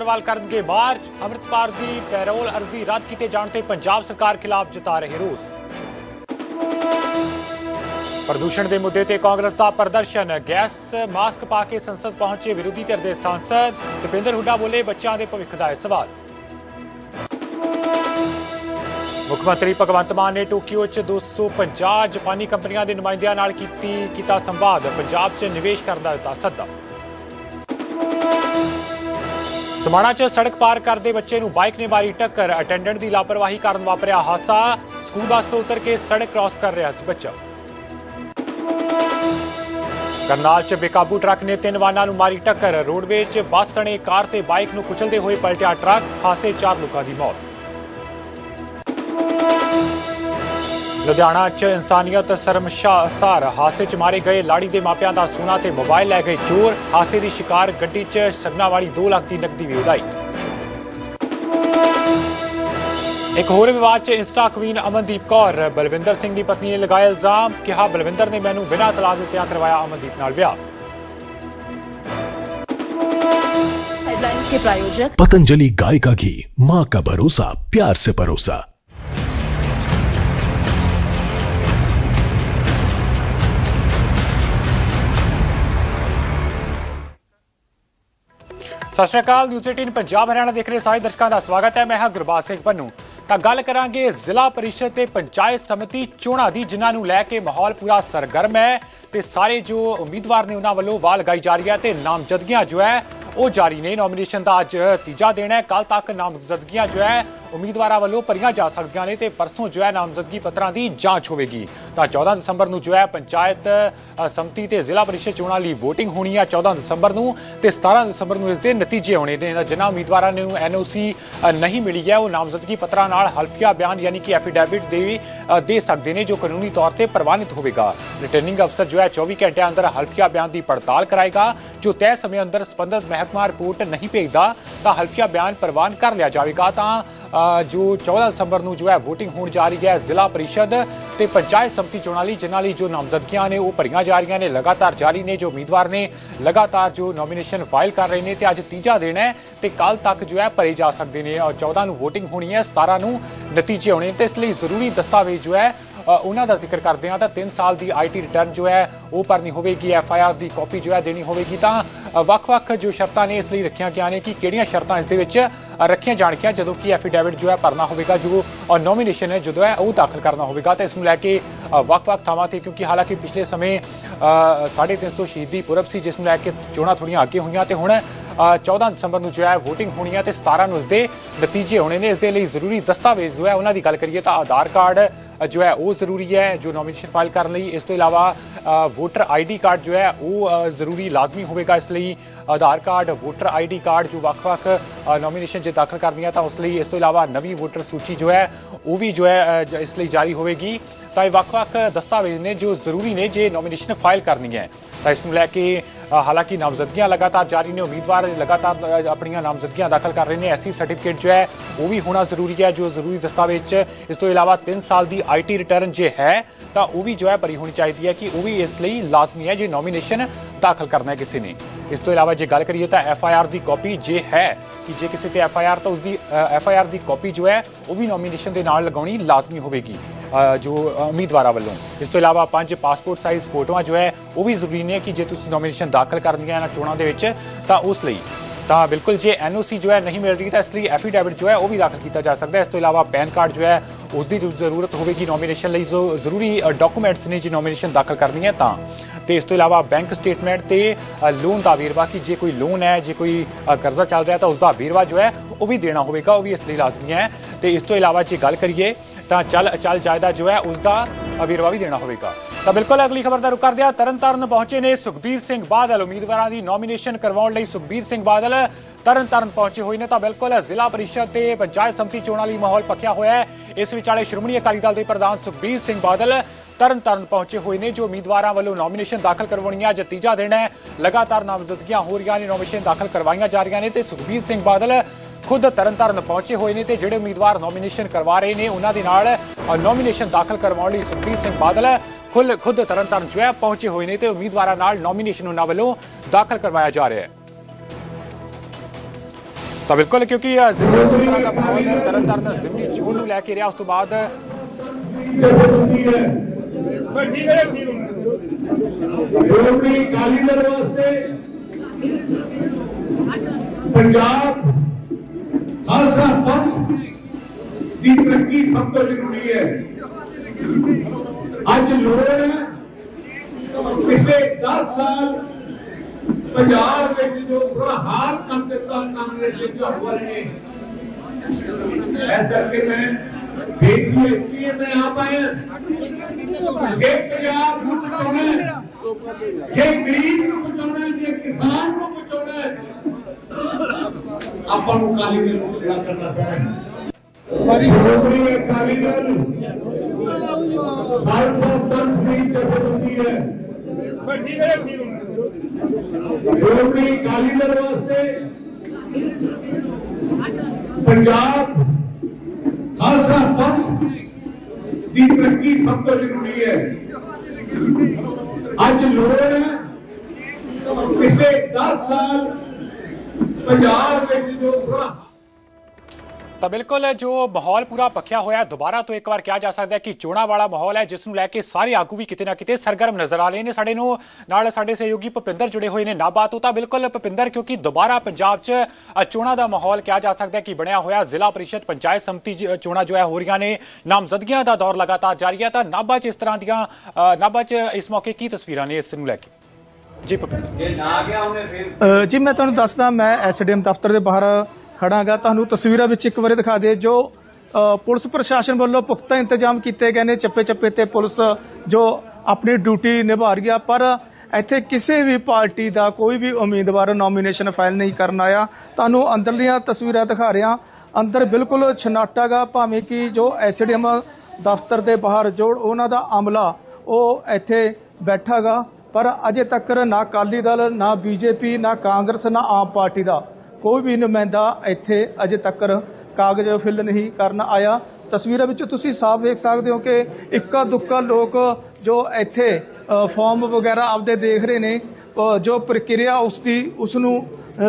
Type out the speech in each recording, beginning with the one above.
ਅਗਰਵਾਲ ਕਰਨਗੇ ਮਾਰਚ, ਅੰਮ੍ਰਿਤਪਾਲ ਦੀ ਪੈਰੋਲ ਅਰਜ਼ੀ ਰੱਦ ਕੀਤੇ ਜਾਣ ਤੇ ਪੰਜਾਬ ਸਰਕਾਰ ਖਿਲਾਫ ਜਤਾ ਰਹੇ ਰੋਸ। ਪ੍ਰਦੂਸ਼ਣ ਦੇ ਮੁੱਦੇ ਤੇ ਕਾਂਗਰਸ ਦਾ ਪ੍ਰਦਰਸ਼ਨ, ਗੈਸ, ਮਾਸਕ ਪਾ ਕੇ ਸੰਸਦ ਪਹੁੰਚੇ ਵਿਰੋਧੀ ਧਿਰ ਦੇ ਸਾਂਸਦ ਦਪਿੰਦਰ ਹੁੱਡਾ ਬੋਲੇ ਬੱਚਿਆਂ ਦੇ ਭਵਿੱਖ ਦਾ ਹੈ ਸਵਾਲ। ਮੁੱਖ ਮੰਤਰੀ ਭਗਵੰਤ ਮਾਨ ਨੇ ਟੋਕੀਓ 'ਚ 250 ਜਾਪਾਨੀ ਕੰਪਨੀਆਂ ਦੇ ਨੁਮਾਇੰਦਿਆਂ ਨਾਲ ਕੀਤੀ, ਕੀਤਾ ਸੰਵਾਦ, ਪੰਜਾਬ 'ਚ ਨਿਵੇਸ਼ ਕਰਨ ਦਾ ਦਿੱਤਾ ਸੱਦਾ। ਸਮਾਣਾ 'ਚ ਸੜਕ ਪਾਰ ਕਰਦੇ ਬੱਚੇ ਨੂੰ ਬਾਈਕ ਨੇ ਮਾਰੀ ਟੱਕਰ। ਅਟੈਂਡੈਂਟ ਦੀ ਲਾਪਰਵਾਹੀ ਕਾਰਨ ਵਾਪਰਿਆ ਹਾਦਸਾ ਸਕੂਲ ਬੱਸ ਤੋਂ ਉਤਰ ਕੇ ਸੜਕ ਕ੍ਰਾਸ ਕਰ ਰਿਹਾ ਸੀ ਬੱਚਾ। ਕਰਨਾਲ 'ਚ ਬੇਕਾਬੂ ਟਰੱਕ ਨੇ ਤਿੰਨ ਵਾਹਨਾਂ ਨੂੰ ਮਾਰੀ ਟੱਕਰ। ਰੋਡਵੇਜ਼ 'ਚ ਬੱਸ ਸਣੇ ਕਾਰ ਤੇ ਬਾਈਕ ਨੂੰ ਕੁਚਲਦੇ ਹੋਏ ਪਲਟਿਆ ਟਰੱਕ। ਹਾਦਸੇ ਚਾਰ ਲੋਕਾਂ ਦੀ ਮੌਤ। ਲੁਧਿਆਣਾ 'ਚ ਇਨਸਾਨੀਅਤ ਸ਼ਰਮਸ਼ਾਰ ਹਾਦਸੇ 'ਚ ਮਾਰੇ ਗਏ ਲਾੜੀ ਦੇ ਮਾਪਿਆਂ ਦਾ ਸੋਨਾ ਤੇ ਮੋਬਾਈਲ ਲੈ ਗਏ ਚੋਰ ਹਾਦਸੇ ਦੀ ਸ਼ਿਕਾਰ ਗੱਡੀ 'ਚ ਸਗਨਾ ਵਾਲੀ 2 ਲੱਖ ਦੀ ਨਕਦੀ ਵੀ ਉਡਾਈ ਇੱਕ ਹੋਰ ਵਿਵਾਦ 'ਚ ਇੰਸਟਾ ਕੁਈਨ ਅਮਨਦੀਪ ਕੌਰ ਬਲਵਿੰਦਰ ਸਿੰਘ ਦੀ ਪਤਨੀ ਨੇ ਲਗਾਇਆ ਇਲਜ਼ਾਮ ਕਿਹਾ ਬਲਵਿੰਦਰ ਨੇ ਮੈਨੂੰ ਬਿਨਾਂ ਤਲਾਕ ਦਿੱਤਿਆਂ ਕਰਵਾਇਆ ਅਮਨਦੀਪ ਨਾਲ ਵਿਆਹ हेडलाइंस के प्रायोजक पतंजलि गाय का घी माँ का भरोसा प्यार से परोसा ਸਤਿ ਸ਼੍ਰੀ ਅਕਾਲ ਨਿਊਜ਼ 18 ਪੰਜਾਬ ਹਰਿਆਣਾ ਦੇਖ ਰਹੇ ਸਾਰੇ ਦਰਸ਼ਕਾਂ ਦਾ ਸਵਾਗਤ ਹੈ, ਮੈਂ ਹਾਂ ਗੁਰਬਾਜ ਸਿੰਘ ਪੰਨੂ। ਤਾਂ ਗੱਲ ਕਰਾਂਗੇ ਜ਼ਿਲ੍ਹਾ ਪਰਿਸ਼ਦ ਤੇ ਪੰਚਾਇਤ ਸਮਿਤੀ ਚੋਣਾਂ ਦੀ, ਜਿਨ੍ਹਾਂ ਨੂੰ ਲੈ ਕੇ ਮਾਹੌਲ ਪੂਰਾ ਸਰਗਰਮ ਹੈ ਤੇ ਸਾਰੇ ਜੋ ਉਮੀਦਵਾਰ ਨੇ ਉਹਨਾਂ ਵੱਲੋਂ ਵਾਹ ਲਗਾਈ ਜਾ ਰਹੀ ਹੈ ਤੇ ਨਾਮਜ਼ਦਗੀਆਂ ਜੋ ਹੈ ਉਹ ਜਾਰੀ ਨੇ। ਨੋਮੀਨੇਸ਼ਨ ਦਾ ਅੱਜ ਤੀਜਾ ਦਿਨ ਹੈ। ਕੱਲ ਤੱਕ ਨਾਮਜ਼ਦਗੀਆਂ ਜੋ ਹੈ ਉਮੀਦਵਾਰਾਂ ਵੱਲੋਂ ਭਰੀਆਂ ਜਾ ਸਕਦੀਆਂ ਨੇ ਤੇ ਪਰਸੋਂ ਜੋ ਹੈ ਨਾਮਜ਼ਦਗੀ ਪੱਤਰਾਂ ਦੀ ਜਾਂਚ ਹੋਵੇਗੀ। ਤਾਂ 14 ਦਸੰਬਰ ਨੂੰ ਜੋ ਹੈ ਪੰਚਾਇਤ ਅ, ਸਮਿਤੀ ਤੇ ਜ਼ਿਲ੍ਹਾ ਪਰਿਸ਼ਦ ਚੋਣਾਂ ਲਈ VOTING ਹੋਣੀ ਹੈ 14 ਦਸੰਬਰ ਨੂੰ ਤੇ 17 ਦਸੰਬਰ ਨੂੰ ਇਸ ਦੇ ਨਤੀਜੇ ਆਉਣੇ ਨੇ। ਜਿਨ੍ਹਾਂ ਉਮੀਦਵਾਰਾਂ ਨੂੰ ਐਨਓਸੀ ਨਹੀਂ ਮਿਲੀ ਹੈ ਉਹ ਨਾਮਜ਼ਦਗੀ ਪੱਤਰਾਂ ਨਾਲ ਹਲਫੀਆ ਬਿਆਨ ਯਾਨੀ ਕਿ ਐਫੀਡੈਵਿਟ ਦੇ ਦੇ ਸਕਦੇ ਨੇ ਜੋ ਕਾਨੂੰਨੀ ਤੌਰ ਤੇ ਪ੍ਰਵਾਨਿਤ ਹੋਵੇਗਾ। ਰਿਟਰਨਿੰਗ ਅਫਸਰ ਜੋ ਹੈ 24 ਘੰਟਿਆਂ ਅੰਦਰ ਹਲਫੀਆ ਬਿਆਨ ਦੀ ਪੜਤਾਲ ਕਰਾਏਗਾ ਜੋ ਤੈਅ ਸਮੇਂ ਅੰਦਰ ਸੰਬੰਧਿਤ ਮਹਿਕਮਾ ਰਿਪੋਰਟ ਨਹੀਂ ਭੇਜਦਾ, ਤਾਂ ਹਲਫੀਆ ਬਿਆਨ ਪ੍ਰਵਾਨ ਕਰ ਲਿਆ ਜਾਵੇਗਾ। ਤਾਂ ਜੋ 14 ਦਸੰਬਰ ਨੂੰ ਜੋ ਹੈ VOTING ਹੋਣ ਜਾ ਰਹੀ ਹੈ ਜ਼ਿਲ੍ਹਾ ਪਰਿਸ਼ਦ ਤੇ ਪੰਚਾਇਤ ਸਮਿਤੀ ਚੋਣਾਂ ਲਈ, ਜਿਨ੍ਹਾਂ ਲਈ ਜੋ ਨਾਮਜ਼ਦਗੀਆਂ ਨੇ, ਉਹ ਭਰੀਆਂ ਜਾ ਰਹੀਆਂ ਨੇ, ਲਗਾਤਾਰ ਜਾਰੀ ਨੇ ਜੋ ਉਮੀਦਵਾਰ ਨੇ, ਲਗਾਤਾਰ ਜੋ ਨੋਮੀਨੇਸ਼ਨ ਫਾਈਲ ਕਰ ਰਹੇ ਨੇ ਤੇ ਅੱਜ ਤੀਜਾ ਦਿਨ ਹੈ ਤੇ ਕੱਲ ਤੱਕ ਜੋ ਹੈ ਭਰੇ ਜਾ ਸਕਦੇ ਨੇ। ਔਰ 14 ਨੂੰ VOTING ਹੋਣੀ ਹੈ 17 ਨੂੰ ਨਤੀਜੇ ਆਉਣੇ ਤੇ ਇਸ ਲਈ ਜ਼ਰੂਰੀ ਦਸਤਾਵੇਜ਼ ਜੋ ਹੈ ਉਹਨਾਂ ਦਾ ਜ਼ਿਕਰ ਕਰਦੇ ਹਾਂ ਤਾਂ 3 ਸਾਲ ਦੀ ਆਈਟੀ ਰਿਟਰਨ ਜੋ ਹੈ ਉਹ ਭਰਨੀ ਹੋਵੇਗੀ ਐਫ ਆਈ ਆਰ ਦੀ ਕਾਪੀ ਜੋ ਹੈ ਦੇਣੀ ਹੋਵੇਗੀ। ਤਾਂ ਵੱਖ-ਵੱਖ ਜੋ ਸ਼ਰਤਾਂ ਨੇ ਇਸ ਲਈ ਰੱਖੀਆਂ ਗਿਆ ਨੇ ਕਿ ਕਿਹੜੀਆਂ ਸ਼ਰਤਾਂ ਇਸ ਦੇ ਵਿੱਚ ਰੱਖੀਆਂ ਜਾਣਗੀਆਂ ਜਦੋਂ ਕਿ ਐਫੀਡੈਵਿਟ ਜੋ ਹੈ ਭਰਨਾ ਹੋਵੇਗਾ ਜੋ ਨੋਮੀਨੇਸ਼ਨ ਹੈ ਜਦੋਂ ਹੈ ਉਹ ਦਾਖਲ ਕਰਨਾ ਹੋਵੇਗਾ। ਤਾਂ ਇਸ ਨੂੰ ਲੈ ਕੇ ਵੱਖ-ਵੱਖ ਥਾਵਾਂ ਤੇ ਕਿਉਂਕਿ ਹਾਲਾਂਕਿ ਪਿਛਲੇ ਸਮੇਂ ਅ, 350 ਸ਼ਹੀਦੀ ਪੁਰਬ ਸੀ ਜਿਸ ਨੂੰ ਲੈ ਕੇ ਚੋਣਾਂ ਥੋੜੀਆਂ ਅੱਗੇ ਹੋਈਆਂ ਤੇ ਹੁਣ ਅ, 14 ਦਸੰਬਰ ਨੂੰ ਜੋ ਹੈ VOTING ਹੋਣੀ ਹੈ ਤੇ 17 ਨੂੰ ਇਸ ਦੇ ਨਤੀਜੇ ਹੋਣੇ ਨੇ। ਇਸ ਦੇ ਲਈ ਜ਼ਰੂਰੀ ਦਸਤਾਵੇਜ਼ ਜੋ ਹੈ ਉਹਨਾਂ ਦੀ ਗੱਲ ਕਰੀਏ ਤਾਂ ਆਧਾਰ ਕਾਰਡ ਜੋ ਹੈ, ਉਹ ਜ਼ਰੂਰੀ ਹੈ ਜੋ ਨੋਮੀਨੇਸ਼ਨ ਫਾਈਲ ਕਰਨ ਲਈ। ਇਸ ਤੋਂ ਇਲਾਵਾ ਵੋਟਰ ਆਈਡੀ ਕਾਰਡ ਜੋ ਹੈ, ਉਹ ਜ਼ਰੂਰੀ ਲਾਜ਼ਮੀ ਹੋਵੇਗਾ ਇਸ ਲਈ। Aadhaar card voter ID card ਜੋ ਵੱਖ-ਵੱਖ ਨੋਮੀਨੇਸ਼ਨ ਜੇ ਦਾਖਲ ਕਰਨੀ ਹੈ ਤਾਂ ਉਸ ਲਈ ਇਸ ਤੋਂ ਇਲਾਵਾ ਨਵੀਂ ਵੋਟਰ ਸੂਚੀ ਜੋ ਹੈ, ਉਹ ਵੀ ਜੋ ਹੈ ਇਸ ਲਈ ਜਾਰੀ ਹੋਵੇਗੀ। ਤਾਂ ਇਹ ਵੱਖ-ਵੱਖ ਦਸਤਾਵੇਜ਼ ਨੇ ਜੋ ਜ਼ਰੂਰੀ ਨੇ ਜੇ ਨੋਮੀਨੇਸ਼ਨ ਫਾਈਲ ਕਰਨੀ ਹੈ। ਤਾਂ ਇਸ ਨੂੰ ਲੈ ਕੇ ਹਾਲਾਂਕਿ ਨਾਮਜ਼ਦਗੀਆਂ ਲਗਾਤਾਰ ਜਾਰੀ ਨੇ, ਉਮੀਦਵਾਰ ਲਗਾਤਾਰ ਆਪਣੀਆਂ ਨਾਮਜ਼ਦਗੀਆਂ ਦਾਖਲ ਕਰ ਰਹੇ ਨੇ। ਐਸੀ ਸਰਟੀਫਿਕੇਟ ਜੋ ਹੈ, ਉਹ ਵੀ ਹੋਣਾ ਜ਼ਰੂਰੀ ਹੈ ਜੋ ਜ਼ਰੂਰੀ ਦਸਤਾਵੇਜ਼ 'ਚ। ਇਸ ਤੋਂ ਇਲਾਵਾ 3 ਸਾਲ ਦੀ ਆਈਟੀ ਰਿਟਰਨ ਜੇ ਹੈ, ਤਾਂ ਉਹ ਵੀ ਜੋ ਹੈ ਭਰੀ ਹੋਣੀ ਚਾਹੀਦੀ ਹੈ ਕਿ ਉਹ ਵੀ ਇਸ ਲਈ ਲਾਜ਼ਮੀ ਹੈ ਜੇ ਨੋਮੀਨੇਸ਼ਨ ਦਾਖਲ ਕਰਨਾ ਹੈ ਕਿਸੇ ਨੇ। ਇਸ ਤੋਂ ਇਲਾਵਾ ਜੇ ਗੱਲ ਕਰੀਏ ਤਾਂ ਐਫ ਆਈ ਆਰ ਦੀ ਕਾਪੀ ਜੇ ਹੈ, ਕਿ ਜੇ ਕਿਸੇ ਤੇ ਐਫ ਆਈ ਆਰ ਤਾਂ ਉਸ ਦੀ ਐਫ ਆਈ ਆਰ ਦੀ ਕਾਪੀ ਜੋ ਹੈ, ਉਹ ਵੀ ਨੋਮੀਨੇਸ਼ਨ ਦੇ ਨਾਲ ਲਗਾਉਣੀ ਲਾਜ਼ਮੀ ਹੋਵੇਗੀ ਜੋ ਉਮੀਦਵਾਰਾਂ ਵੱਲੋਂ। ਇਸ ਤੋਂ ਇਲਾਵਾ ਪੰਜ ਪਾਸਪੋਰਟ ਸਾਈਜ਼ ਫੋਟੋਆਂ ਜੋ ਹੈ, ਉਹ ਵੀ ਜ਼ਰੂਰੀ ਨੇ ਕਿ ਜੇ ਤੁਸੀਂ ਨੋਮੀਨੇਸ਼ਨ ਦਾਖਲ ਕਰਨੀਆਂ ਇਹਨਾਂ ਚੋਣਾਂ ਦੇ ਵਿੱਚ, ਤਾਂ ਉਸ ਲਈ। ਤਾਂ ਬਿਲਕੁਲ ਜੇ ਐਨਓਸੀ ਜੋ ਹੈ ਨਹੀਂ ਮਿਲ ਰਹੀ ਤਾਂ ਇਸ ਲਈ ਐਫੀਡੈਵਿਟ ਜੋ ਹੈ, ਉਹ ਵੀ ਦਾਖਲ ਕੀਤਾ ਜਾ ਸਕਦਾ ਹੈ। ਇਸ ਤੋਂ ਇਲਾਵਾ ਪੈਨ ਕਾਰਡ ਜੋ ਹੈ ਉਸ ਦੀ ਜੋ ਜ਼ਰੂਰਤ ਹੋਵੇਗੀ ਨੋਮੀਨੇਸ਼ਨ ਲਈ ਜੋ ਜ਼ਰੂਰੀ ਡਾਕੂਮੈਂਟਸ ਨੇ ਜੇ ਨੋਮੀਨੇਸ਼ਨ ਦਾਖਲ ਕਰਨੀ ਹੈ ਤਾਂ। ਤੇ ਇਸ ਤੋਂ ਇਲਾਵਾ ਬੈਂਕ ਸਟੇਟਮੈਂਟ ਤੇ ਲੋਨ ਦਾ ਵੇਰਵਾ ਕਿ ਜੇ ਕੋਈ ਲੋਨ ਹੈ, ਜੇ ਕੋਈ ਕਰਜ਼ਾ ਚੱਲ ਰਿਹਾ ਤਾਂ ਉਸ ਦਾ ਵੇਰਵਾ ਜੋ ਹੈ, ਉਹ ਵੀ ਦੇਣਾ ਹੋਵੇਗਾ, ਉਹ ਵੀ ਇਸ ਲਈ ਲਾਜ਼ਮੀ ਹੈ। ਤੇ ਇਸ ਤੋਂ ਇਲਾਵਾ ਜੇ ਗੱਲ ਕਰੀਏ ਤਾਂ ਚੱਲ ਅਚਲ ਜਾਇਦਾਦ ਜੋ ਹੈ ਉਸ ਦਾ ਵੇਰਵਾ ਵੀ ਦੇਣਾ ਹੋਵੇਗਾ। ਤਾਂ ਬਿਲਕੁਲ ਅਗਲੀ ਖਬਰ ਦਾ ਰੁਕ ਕਰਦੇ ਹਾਂ। ਤਰਨਤਾਰਨ ਪਹੁੰਚੇ ਨੇ ਸੁਖਬੀਰ ਸਿੰਘ ਬਾਦਲ। ਉਮੀਦਵਾਰਾਂ ਦੀ ਨੋਮੀਨੇਸ਼ਨ ਕਰਵਾਉਣ ਲਈ ਸੁਖਬੀਰ ਸਿੰਘ ਬਾਦਲ ਤਰਨਤਾਰਨ ਪਹੁੰਚੇ ਹੋਏ ਨੇ। ਤਾਂ ਬਿਲਕੁਲ ਜ਼ਿਲ੍ਹਾ ਪਰਿਸ਼ਦ ਤੇ ਪੰਚਾਇਤ ਸਮਿਤੀ ਚੋਣਾਂ ਲਈ ਮਾਹੌਲ ਪੱਕਿਆ ਹੋਇਆ ਹੈ। ਇਸ ਵਿਚਾਲੇ ਸ਼੍ਰੋਮਣੀ ਅਕਾਲੀ ਦਲ ਦੇ ਪ੍ਰਧਾਨ ਸੁਖਬੀਰ ਸਿੰਘ ਬਾਦਲ ਤਰਨਤਾਰਨ ਪਹੁੰਚੇ ਹੋਏ ਨੇ, ਜੋ ਉਮੀਦਵਾਰਾਂ ਵੱਲੋਂ ਨੋਮੀਨੇਸ਼ਨ ਦਾਖਲ ਕਰਵਾਉਣੀਆਂ ਹੈ ਅੱਜ ਤੀਜਾ ਦਿਨ ਹੈ। ਲਗਾਤਾਰ ਨਾਮਜ਼ਦਗੀਆਂ ਹੋ ਰਹੀਆਂ ਨੇ ਨੋਮੀਨੇਸ਼ਨ ਦਾਖਲ ਕਰਵਾਈਆਂ ਜਾ ਰਹੀਆਂ ਨੇ ਤੇ ਸੁਖਬੀਰ ਸਿੰਘ ਬਾਦਲ ਖੁਦ ਤਰਨਤਾਰਨ ਪਹੁੰਚੇ ਹੋਏ ਨੇ ਤੇ ਜਿਹੜੇ ਉਮੀਦਵਾਰ ਨੋਮੀਨੇਸ਼ਨ ਕਰਵਾ ਰਹੇ ਨੇ ਉਹਨਾਂ ਦੇ ਨਾਲ ਨੋਮੀਨੇਸ਼ਨ ਦਾਖਲ ਕਰਵਾਉਣ ਲਈ ਸੁਖਬੀਰ ਸਿੰਘ ਬਾਦਲ ਖੁਦ ਖੁਦ ਤਰਨਤਾਰਨ ਜੋ ਪਹੁੰਚੇ ਹੋਏ ਨੇ ਤੇ ਉਮੀਦਵਾਰਾਂ ਨਾਲ ਨੋਮੀਨੇਸ਼ਨ ਉਹਨਾਂ ਵੱਲੋਂ ਦਾਖਲ ਕਰਵਾਇਆ ਜਾ ਰਿਹਾ ਹੈ ਤਾਂ ਬਿਲਕੁਲ ਕਿਉਂਕਿ ਜ਼ਿਮਨੀ ਜਿਸ ਦਾ ਮਾਹੌਲ ਤਰਨਤਾਰਨ ਜ਼ਿਮਨੀ ਚੋਣ ਨੂੰ ਲੈ ਕੇ ਰਿਹਾ ਉਸ ਤੋਂ ਬਾਅਦ ਸ਼੍ਰੋਮਣੀ ਦਲ ਵਾਸਤੇ ਪੰਜਾਬ ਦੀ ਤਰੱਕੀ ਸਭ ਤੋਂ ਜ਼ਰੂਰੀ ਹੈ ਅੱਜ ਲੋੜ ਹੈ ਪਿਛਲੇ 10 ਸਾਲ ਪੰਜਾਬ ਵਿੱਚ ਜੋ ਬੁਰਾ ਹਾਲ ਕਰ ਦਿੱਤਾ ਕਾਂਗਰਸ ਦੇ ਝਾੜੂਆਂ ਨੇ ਇਸ ਕਰਕੇ ਮੈਂ ਬੇਨਤੀ ਇਸ ਲਈ ਮੈਂ ਆਪ ਆਇਆ ਜੇ ਪੰਜਾਬ ਨੂੰ ਬਚਾਉਣਾ ਹੈ ਜੇ ਗਰੀਬ ਨੂੰ ਬਚਾਉਣਾ ਹੈ ਜੇ ਕਿਸਾਨ ਨੂੰ ਬਚਾਉਣਾ ਹੈ ਆਪਾਂ ਨੂੰ ਕਾਲੀ ਦਲ ਨੂੰ ਖੜਾ ਕਰਨਾ ਪੈਣਾ ਹੈ ਹਰੀ ਸ਼੍ਰੋਮਣੀ ਅਕਾਲੀ ਦਲ ਖਾਲਸਾ ਪੰਥ ਦੀ ਜਥੇਬੰਦੀ ਹੈ ਸ਼੍ਰੋਮਣੀ ਅਕਾਲੀ ਦਲ ਵਾਸਤੇ ਪੰਜਾਬ ਖਾਲਸਾ ਪੰਥ ਦੀ ਤਰੱਕੀ ਸਭ ਤੋਂ ਜ਼ਰੂਰੀ ਹੈ ਅੱਜ ਲੋੜ ਹੈ ਪਿਛਲੇ 10 ਸਾਲ ਪੰਜਾਬ ਵਿੱਚ ਜੋ ਬੁਰਾ ਤਾਂ ਬਿਲਕੁਲ ਜੋ ਮਾਹੌਲ ਪੂਰਾ ਪੱਖਿਆ ਹੋਇਆ ਹੈ, ਦੁਬਾਰਾ ਤੋਂ ਇੱਕ ਵਾਰ ਕਿਹਾ ਜਾ ਸਕਦਾ ਹੈ ਕਿ ਚੋਣਾਂ ਵਾਲਾ ਮਾਹੌਲ ਹੈ ਜਿਸ ਨੂੰ ਲੈ ਕੇ ਸਾਰੇ ਆਗੂ ਵੀ ਕਿਤੇ ਨਾ ਕਿਤੇ ਸਰਗਰਮ ਨਜ਼ਰ ਆ ਰਹੇ ਨੇ। ਸਾਡੇ ਨੂੰ ਨਾਲ ਸਾਡੇ ਸਹਿਯੋਗੀ ਭੁਪਿੰਦਰ ਜੁੜੇ ਹੋਏ ਨੇ। ਨਾਭਾ ਤੋਂ ਤਾਂ ਬਿਲਕੁਲ ਭੁਪਿੰਦਰ ਕਿਉਂਕਿ ਦੁਬਾਰਾ ਪੰਜਾਬ 'ਚ ਚੋਣਾਂ ਦਾ ਮਾਹੌਲ ਕਿਹਾ ਜਾ ਸਕਦਾ ਹੈ ਕਿ ਬਣਿਆ ਹੋਇਆ ਜ਼ਿਲ੍ਹਾ ਪਰਿਸ਼ਦ ਪੰਚਾਇਤ ਸਮਿਤੀ ਚੋਣਾਂ ਜੋ ਹੈ ਹੋ ਰਹੀਆਂ ਨੇ। ਨਾਮਜ਼ਦਗੀਆਂ ਦਾ ਦੌਰ ਲਗਾਤਾਰ ਜਾਰੀ ਹੈ। ਤਾਂ ਨਾਭਾ 'ਚ ਇਸ ਤਰ੍ਹਾਂ ਦੀਆਂ ਨਾਭਾ 'ਚ ਇਸ ਮੌਕੇ ਕੀ ਤਸਵੀਰਾਂ ਨੇ ਇਸ ਨੂੰ ਲੈ ਕੇ? ਜੀ ਭੁਪਿੰਦਰ। ਜੀ ਮੈਂ ਤੁਹਾਨੂੰ ਦੱਸਦਾ ਮੈਂ ਐਸਡੀਐਮ ਦਫ਼ਤਰ ਦੇ ਬਾਹਰ ਖੜਾਂਗਾ। ਤੁਹਾਨੂੰ ਤਸਵੀਰਾਂ ਵਿੱਚ ਇੱਕ ਵਾਰੀ ਦਿਖਾ ਦੇ ਜੋ ਪੁਲਿਸ ਪ੍ਰਸ਼ਾਸਨ ਵੱਲੋਂ ਪੁਖਤਾ ਇੰਤਜ਼ਾਮ ਕੀਤੇ ਗਏ ਨੇ ਚੱਪੇ ਚੱਪੇ ਤੇ ਪੁਲਿਸ ਜੋ ਆਪਣੀ ਡਿਊਟੀ ਨਿਭਾ ਰਹੀ ਆ। ਪਰ ਇੱਥੇ ਕਿਸੇ ਵੀ ਪਾਰਟੀ ਦਾ ਕੋਈ ਵੀ ਉਮੀਦਵਾਰ ਨੋਮੀਨੇਸ਼ਨ ਫਾਈਲ ਨਹੀਂ ਕਰਨ ਆਇਆ। ਤੁਹਾਨੂੰ ਅੰਦਰਲੀਆਂ ਤਸਵੀਰਾਂ ਦਿਖਾ ਰਿਹਾ। ਅੰਦਰ ਬਿਲਕੁਲ ਛਨਾਟਾਗਾ, ਭਾਵੇਂ ਕਿ ਜੋ ਐਸਡੀਐਮ ਦਫ਼ਤਰ ਦੇ ਬਾਹਰ ਜੋੜ ਉਹਨਾਂ ਦਾ ਅਮਲਾ ਉਹ ਇੱਥੇ ਬੈਠਾਗਾ। ਪਰ ਅਜੇ ਤੱਕ ਨਾ ਅਕਾਲੀ ਦਲ, ਨਾ ਬੀਜੇਪੀ, ਨਾ ਕਾਂਗਰਸ, ਨਾ ਆਮ ਪਾਰਟੀ ਦਾ ਕੋਈ ਵੀ ਨੁਮਾਇੰਦਾ ਇੱਥੇ ਅਜੇ ਤੱਕ ਕਾਗਜ਼ ਫਿਲ ਨਹੀਂ ਕਰਨ ਆਇਆ। ਤਸਵੀਰਾਂ ਵਿੱਚ ਤੁਸੀਂ ਸਾਫ਼ ਵੇਖ ਸਕਦੇ ਹੋ ਕਿ ਇੱਕਾ ਦੁੱਕਾ ਲੋਕ ਜੋ ਇੱਥੇ ਅ, ਫਾਰਮ ਵਗੈਰਾ ਆਪਦੇ ਦੇਖ ਰਹੇ ਨੇ ਜੋ ਪ੍ਰਕਿਰਿਆ ਉਸ ਦੀ ਉਸ ਨੂੰ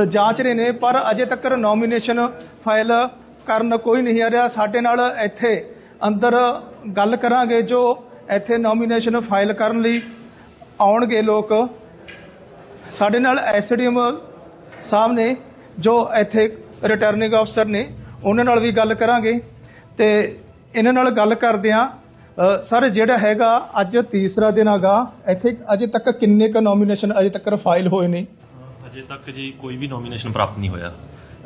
ਜਾਂਚ ਰਹੇ ਨੇ ਪਰ ਅਜੇ ਤੱਕ ਨੋਮੀਨੇਸ਼ਨ ਫਾਈਲ ਕਰਨ ਕੋਈ ਨਹੀਂ ਆ ਰਿਹਾ। ਸਾਡੇ ਨਾਲ ਇੱਥੇ ਅੰਦਰ ਗੱਲ ਕਰਾਂਗੇ ਜੋ ਇੱਥੇ ਨੋਮੀਨੇਸ਼ਨ ਫਾਈਲ ਕਰਨ ਲਈ ਆਉਣਗੇ ਲੋਕ। ਸਾਡੇ ਨਾਲ ਐਸਡੀਐਮ ਸਾਹਿਬ ਨੇ ਜੋ ਇੱਥੇ ਰਿਟਰਨਿੰਗ ਅਫਸਰ ਨੇ ਉਹਨਾਂ ਨਾਲ ਵੀ ਗੱਲ ਕਰਾਂਗੇ। ਤੇ ਇਹਨਾਂ ਨਾਲ ਗੱਲ ਕਰਦੇ ਆ ਸਰ ਜਿਹੜਾ ਹੈਗਾ ਅੱਜ ਤੀਸਰਾ ਦਿਨ ਹੈਗਾ ਇੱਥੇ ਅਜੇ ਤੱਕ ਕਿੰਨੇ ਕ ਨੋਮੀਨੇਸ਼ਨ ਅਜੇ ਤੱਕ ਫਾਈਲ ਹੋਏ ਨੇ? ਅਜੇ ਤੱਕ ਜੀ ਕੋਈ ਵੀ ਨੋਮੀਨੇਸ਼ਨ ਪ੍ਰਾਪਤ ਨਹੀਂ ਹੋਇਆ।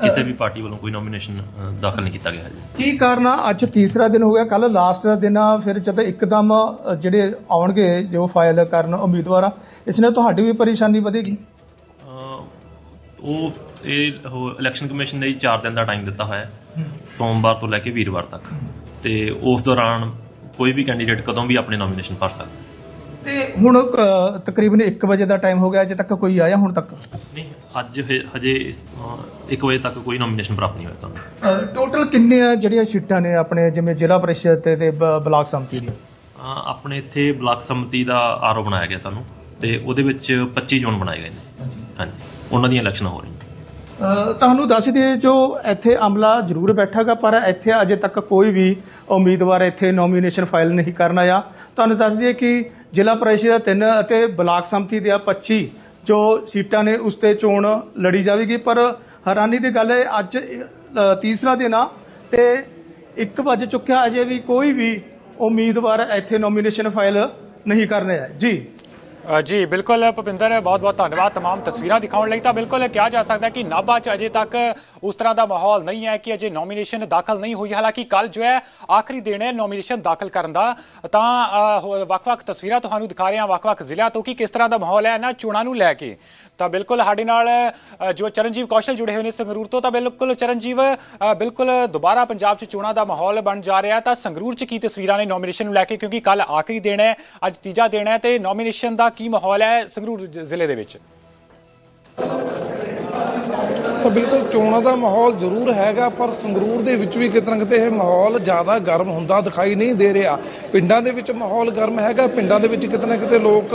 ਕਿਸੇ ਵੀ ਪਾਰਟੀ ਵੱਲੋਂ ਕੋਈ ਨੋਮੀਨੇਸ਼ਨ ਦਾਖਲ ਨਹੀਂ ਕੀਤਾ ਗਿਆ ਜੀ ਕੀ ਕਾਰਨ ਆ? ਅੱਜ ਤੀਸਰਾ ਦਿਨ ਹੋ ਗਿਆ ਕੱਲ ਲਾਸਟ ਦਾ ਦਿਨ ਆ ਫਿਰ ਜਦ ਇੱਕਦਮ ਜਿਹੜੇ ਆਉਣਗੇ ਜੋ ਫਾਈਲ ਕਰਨ ਉਮੀਦਵਾਰ ਇਸ ਨਾਲ ਤੁਹਾਡੀ ਵੀ ਪਰੇਸ਼ਾਨੀ ਵਧੇਗੀ? ਉਹ ਇਹ ਉਹ ਇਲੈਕਸ਼ਨ ਕਮਿਸ਼ਨ ਨੇ ਜੀ 4 ਦਿਨ ਦਾ ਟਾਈਮ ਦਿੱਤਾ ਹੋਇਆ ਹੈ। ਸੋਮਵਾਰ ਤੋਂ ਲੈ ਕੇ ਵੀਰਵਾਰ ਤੱਕ। ਤੇ ਉਸ ਦੌਰਾਨ ਕੋਈ ਵੀ ਕੈਂਡੀਡੇਟ ਕਦੋਂ ਵੀ ਆਪਣੇ ਨੋਮੀਨੇਸ਼ਨ ਭਰ ਸਕਦਾ। ਤੇ ਹੁਣ ਅ, ਤਕਰੀਬਨ 1 ਵਜੇ ਦਾ ਟਾਈਮ ਹੋ ਗਿਆ ਅਜੇ ਤੱਕ ਕੋਈ ਆਇਆ ਹੁਣ ਤੱਕ? ਨਹੀਂ ਅੱਜ ਹਜੇ 1 ਵਜੇ ਤੱਕ ਕੋਈ ਨੋਮੀਨੇਸ਼ਨ ਪ੍ਰਾਪਤ ਨਹੀਂ ਹੋਇਆ ਤੁਹਾਨੂੰ। ਟੋਟਲ ਕਿੰਨੇ ਆ ਜਿਹੜੀਆਂ ਸੀਟਾਂ ਨੇ ਆਪਣੇ ਜਿਵੇਂ ਜ਼ਿਲ੍ਹਾ ਪਰਿਸ਼ਦ ਤੇ ਤੇ ਬ- ਬਲਾਕ ਸੰਮਤੀ ਦੀਆਂ? ਆਪਣੇ ਇੱਥੇ ਬਲਾਕ ਸੰਮਤੀ ਦਾ ਆਰਓ ਬਣਾਇਆ ਗਿਆ ਸਾਨੂੰ ਤੇ ਉਹਦੇ ਵਿੱਚ 25 ਜ਼ੋਨ ਬਣਾਏ ਗਏ ਨੇ। ਹਾਂਜੀ। ਉਹਨਾਂ ਦੀਆਂ ਇਲੈਕਸ਼ਨਾਂ ਹੋ ਰਹੀਆਂ। ਤੁਹਾਨੂੰ ਦੱਸ ਦਈਏ ਜੋ ਇੱਥੇ ਅਮਲਾ ਜ਼ਰੂਰ ਬੈਠਾਗਾ, ਪਰ ਇੱਥੇ ਅਜੇ ਤੱਕ ਕੋਈ ਵੀ ਉਮੀਦਵਾਰ ਇੱਥੇ ਨੋਮੀਨੇਸ਼ਨ ਫਾਈਲ ਨਹੀਂ ਕਰਨ ਆਇਆ। ਤੁਹਾਨੂੰ ਦੱਸ ਦਈਏ ਕਿ ਜ਼ਿਲ੍ਹਾ ਪਰਿਸ਼ਦ ਦਾ 3 ਅਤੇ ਬਲਾਕ ਸੰਮਤੀ ਦੇ 25 ਜੋ ਸੀਟਾਂ ਨੇ, ਉਸ ਤੇ ਚੋਣ ਲੜੀ ਜਾਵੇਗੀ। ਪਰ ਹੈਰਾਨੀ ਦੀ ਗੱਲ ਹੈ, ਅੱਜ ਤੀਸਰਾ ਦਿਨ ਆ ਤੇ 1 ਵੱਜ ਚੁੱਕਿਆ, ਅਜੇ ਵੀ ਕੋਈ ਵੀ ਉਮੀਦਵਾਰ ਇੱਥੇ ਨੋਮੀਨੇਸ਼ਨ ਫਾਈਲ ਨਹੀਂ ਕਰਨੇ ਹੈ ਜੀ। ਜੀ ਬਿਲਕੁਲ ਭੁਪਿੰਦਰ ਬਹੁਤ ਬਹੁਤ ਧੰਨਵਾਦ तमाम ਤਸਵੀਰਾਂ ਦਿਖਾਉਣ ਲਈ ਤਾਂ ਬਿਲਕੁਲ ਕਿਹਾ ਜਾ ਸਕਦਾ ਹੈ ਕਿ ਨਾਭਾ 'ਚ ਅਜੇ ਤੱਕ ਉਸ ਤਰ੍ਹਾਂ ਦਾ ਮਾਹੌਲ ਨਹੀਂ ਹੈ ਕਿ ਅਜੇ ਨੋਮੀਨੇਸ਼ਨ ਦਾਖਲ ਨਹੀਂ ਹੋਈ ਹਾਲਾਂਕਿ ਕੱਲ ਜੋ ਹੈ ਆਖਰੀ ਦਿਨ ਹੈ ਨੋਮੀਨੇਸ਼ਨ ਦਾਖਲ ਕਰਨ ਦਾ ਤਾਂ ਅ, ਹੋ- ਵੱਖ-ਵੱਖ ਤਸਵੀਰਾਂ ਤੁਹਾਨੂੰ ਦਿਖਾ ਰਹੇ ਹਾਂ ਵੱਖ-ਵੱਖ ਜ਼ਿਲ੍ਹਿਆਂ ਤੋਂ ਕਿ ਕਿਸ ਤਰ੍ਹਾਂ ਦਾ ਮਾਹੌਲ ਹੈ ਇਹਨਾਂ ਚੋਣਾਂ ਨੂੰ ਲੈ ਕੇ ਤਾਂ ਬਿਲਕੁਲ ਸਾਡੇ ਨਾਲ ਅ, ਜੋ ਚਰਨਜੀਵ ਕੌਸ਼ਲ ਜੁੜੇ ਹੋਏ ਨੇ ਸੰਗਰੂਰ ਤੋਂ ਤਾਂ ਬਿਲਕੁਲ ਚਰਨਜੀਵ ਅ, ਬਿਲਕੁਲ ਦੁਬਾਰਾ ਪੰਜਾਬ 'ਚ ਚੋਣਾਂ ਦਾ ਮਾਹੌਲ ਬਣ ਜਾ ਰਿਹਾ ਤਾਂ ਸੰਗਰੂਰ 'ਚ ਕੀ ਤਸਵੀਰਾਂ ਨੇ ਨੋਮੀਨੇਸ਼ਨ ਨੂੰ ਲੈ ਕੇ ਕਿਉਂਕਿ ਕੱਲ ਆਖਰੀ ਦਿਨ ਹੈ ਅੱਜ ਤੀਜਾ ਦਿਨ ਹੈ ਤੇ ਨੋਮੀਨੇਸ਼ਨ ਦਾ ਕੀ ਮਾਹੌਲ ਹੈ ਸੰਗਰੂਰ ਜ਼ਿਲ੍ਹੇ ਦੇ ਵਿੱਚ? ਤਾਂ ਬਿਲਕੁਲ ਚੋਣਾਂ ਦਾ ਮਾਹੌਲ ਜ਼ਰੂਰ ਹੈਗਾ, ਪਰ ਸੰਗਰੂਰ ਦੇ ਵਿੱਚ ਵੀ ਕਿਤੇ ਨਾ ਕਿਤੇ ਇਹ ਮਾਹੌਲ ਜ਼ਿਆਦਾ ਗਰਮ ਹੁੰਦਾ ਦਿਖਾਈ ਨਹੀਂ ਦੇ ਰਿਹਾ। ਪਿੰਡਾਂ ਦੇ ਵਿੱਚ ਮਾਹੌਲ ਗਰਮ ਹੈਗਾ, ਪਿੰਡਾਂ ਦੇ ਵਿੱਚ ਕਿਤੇ ਨਾ ਕਿਤੇ ਲੋਕ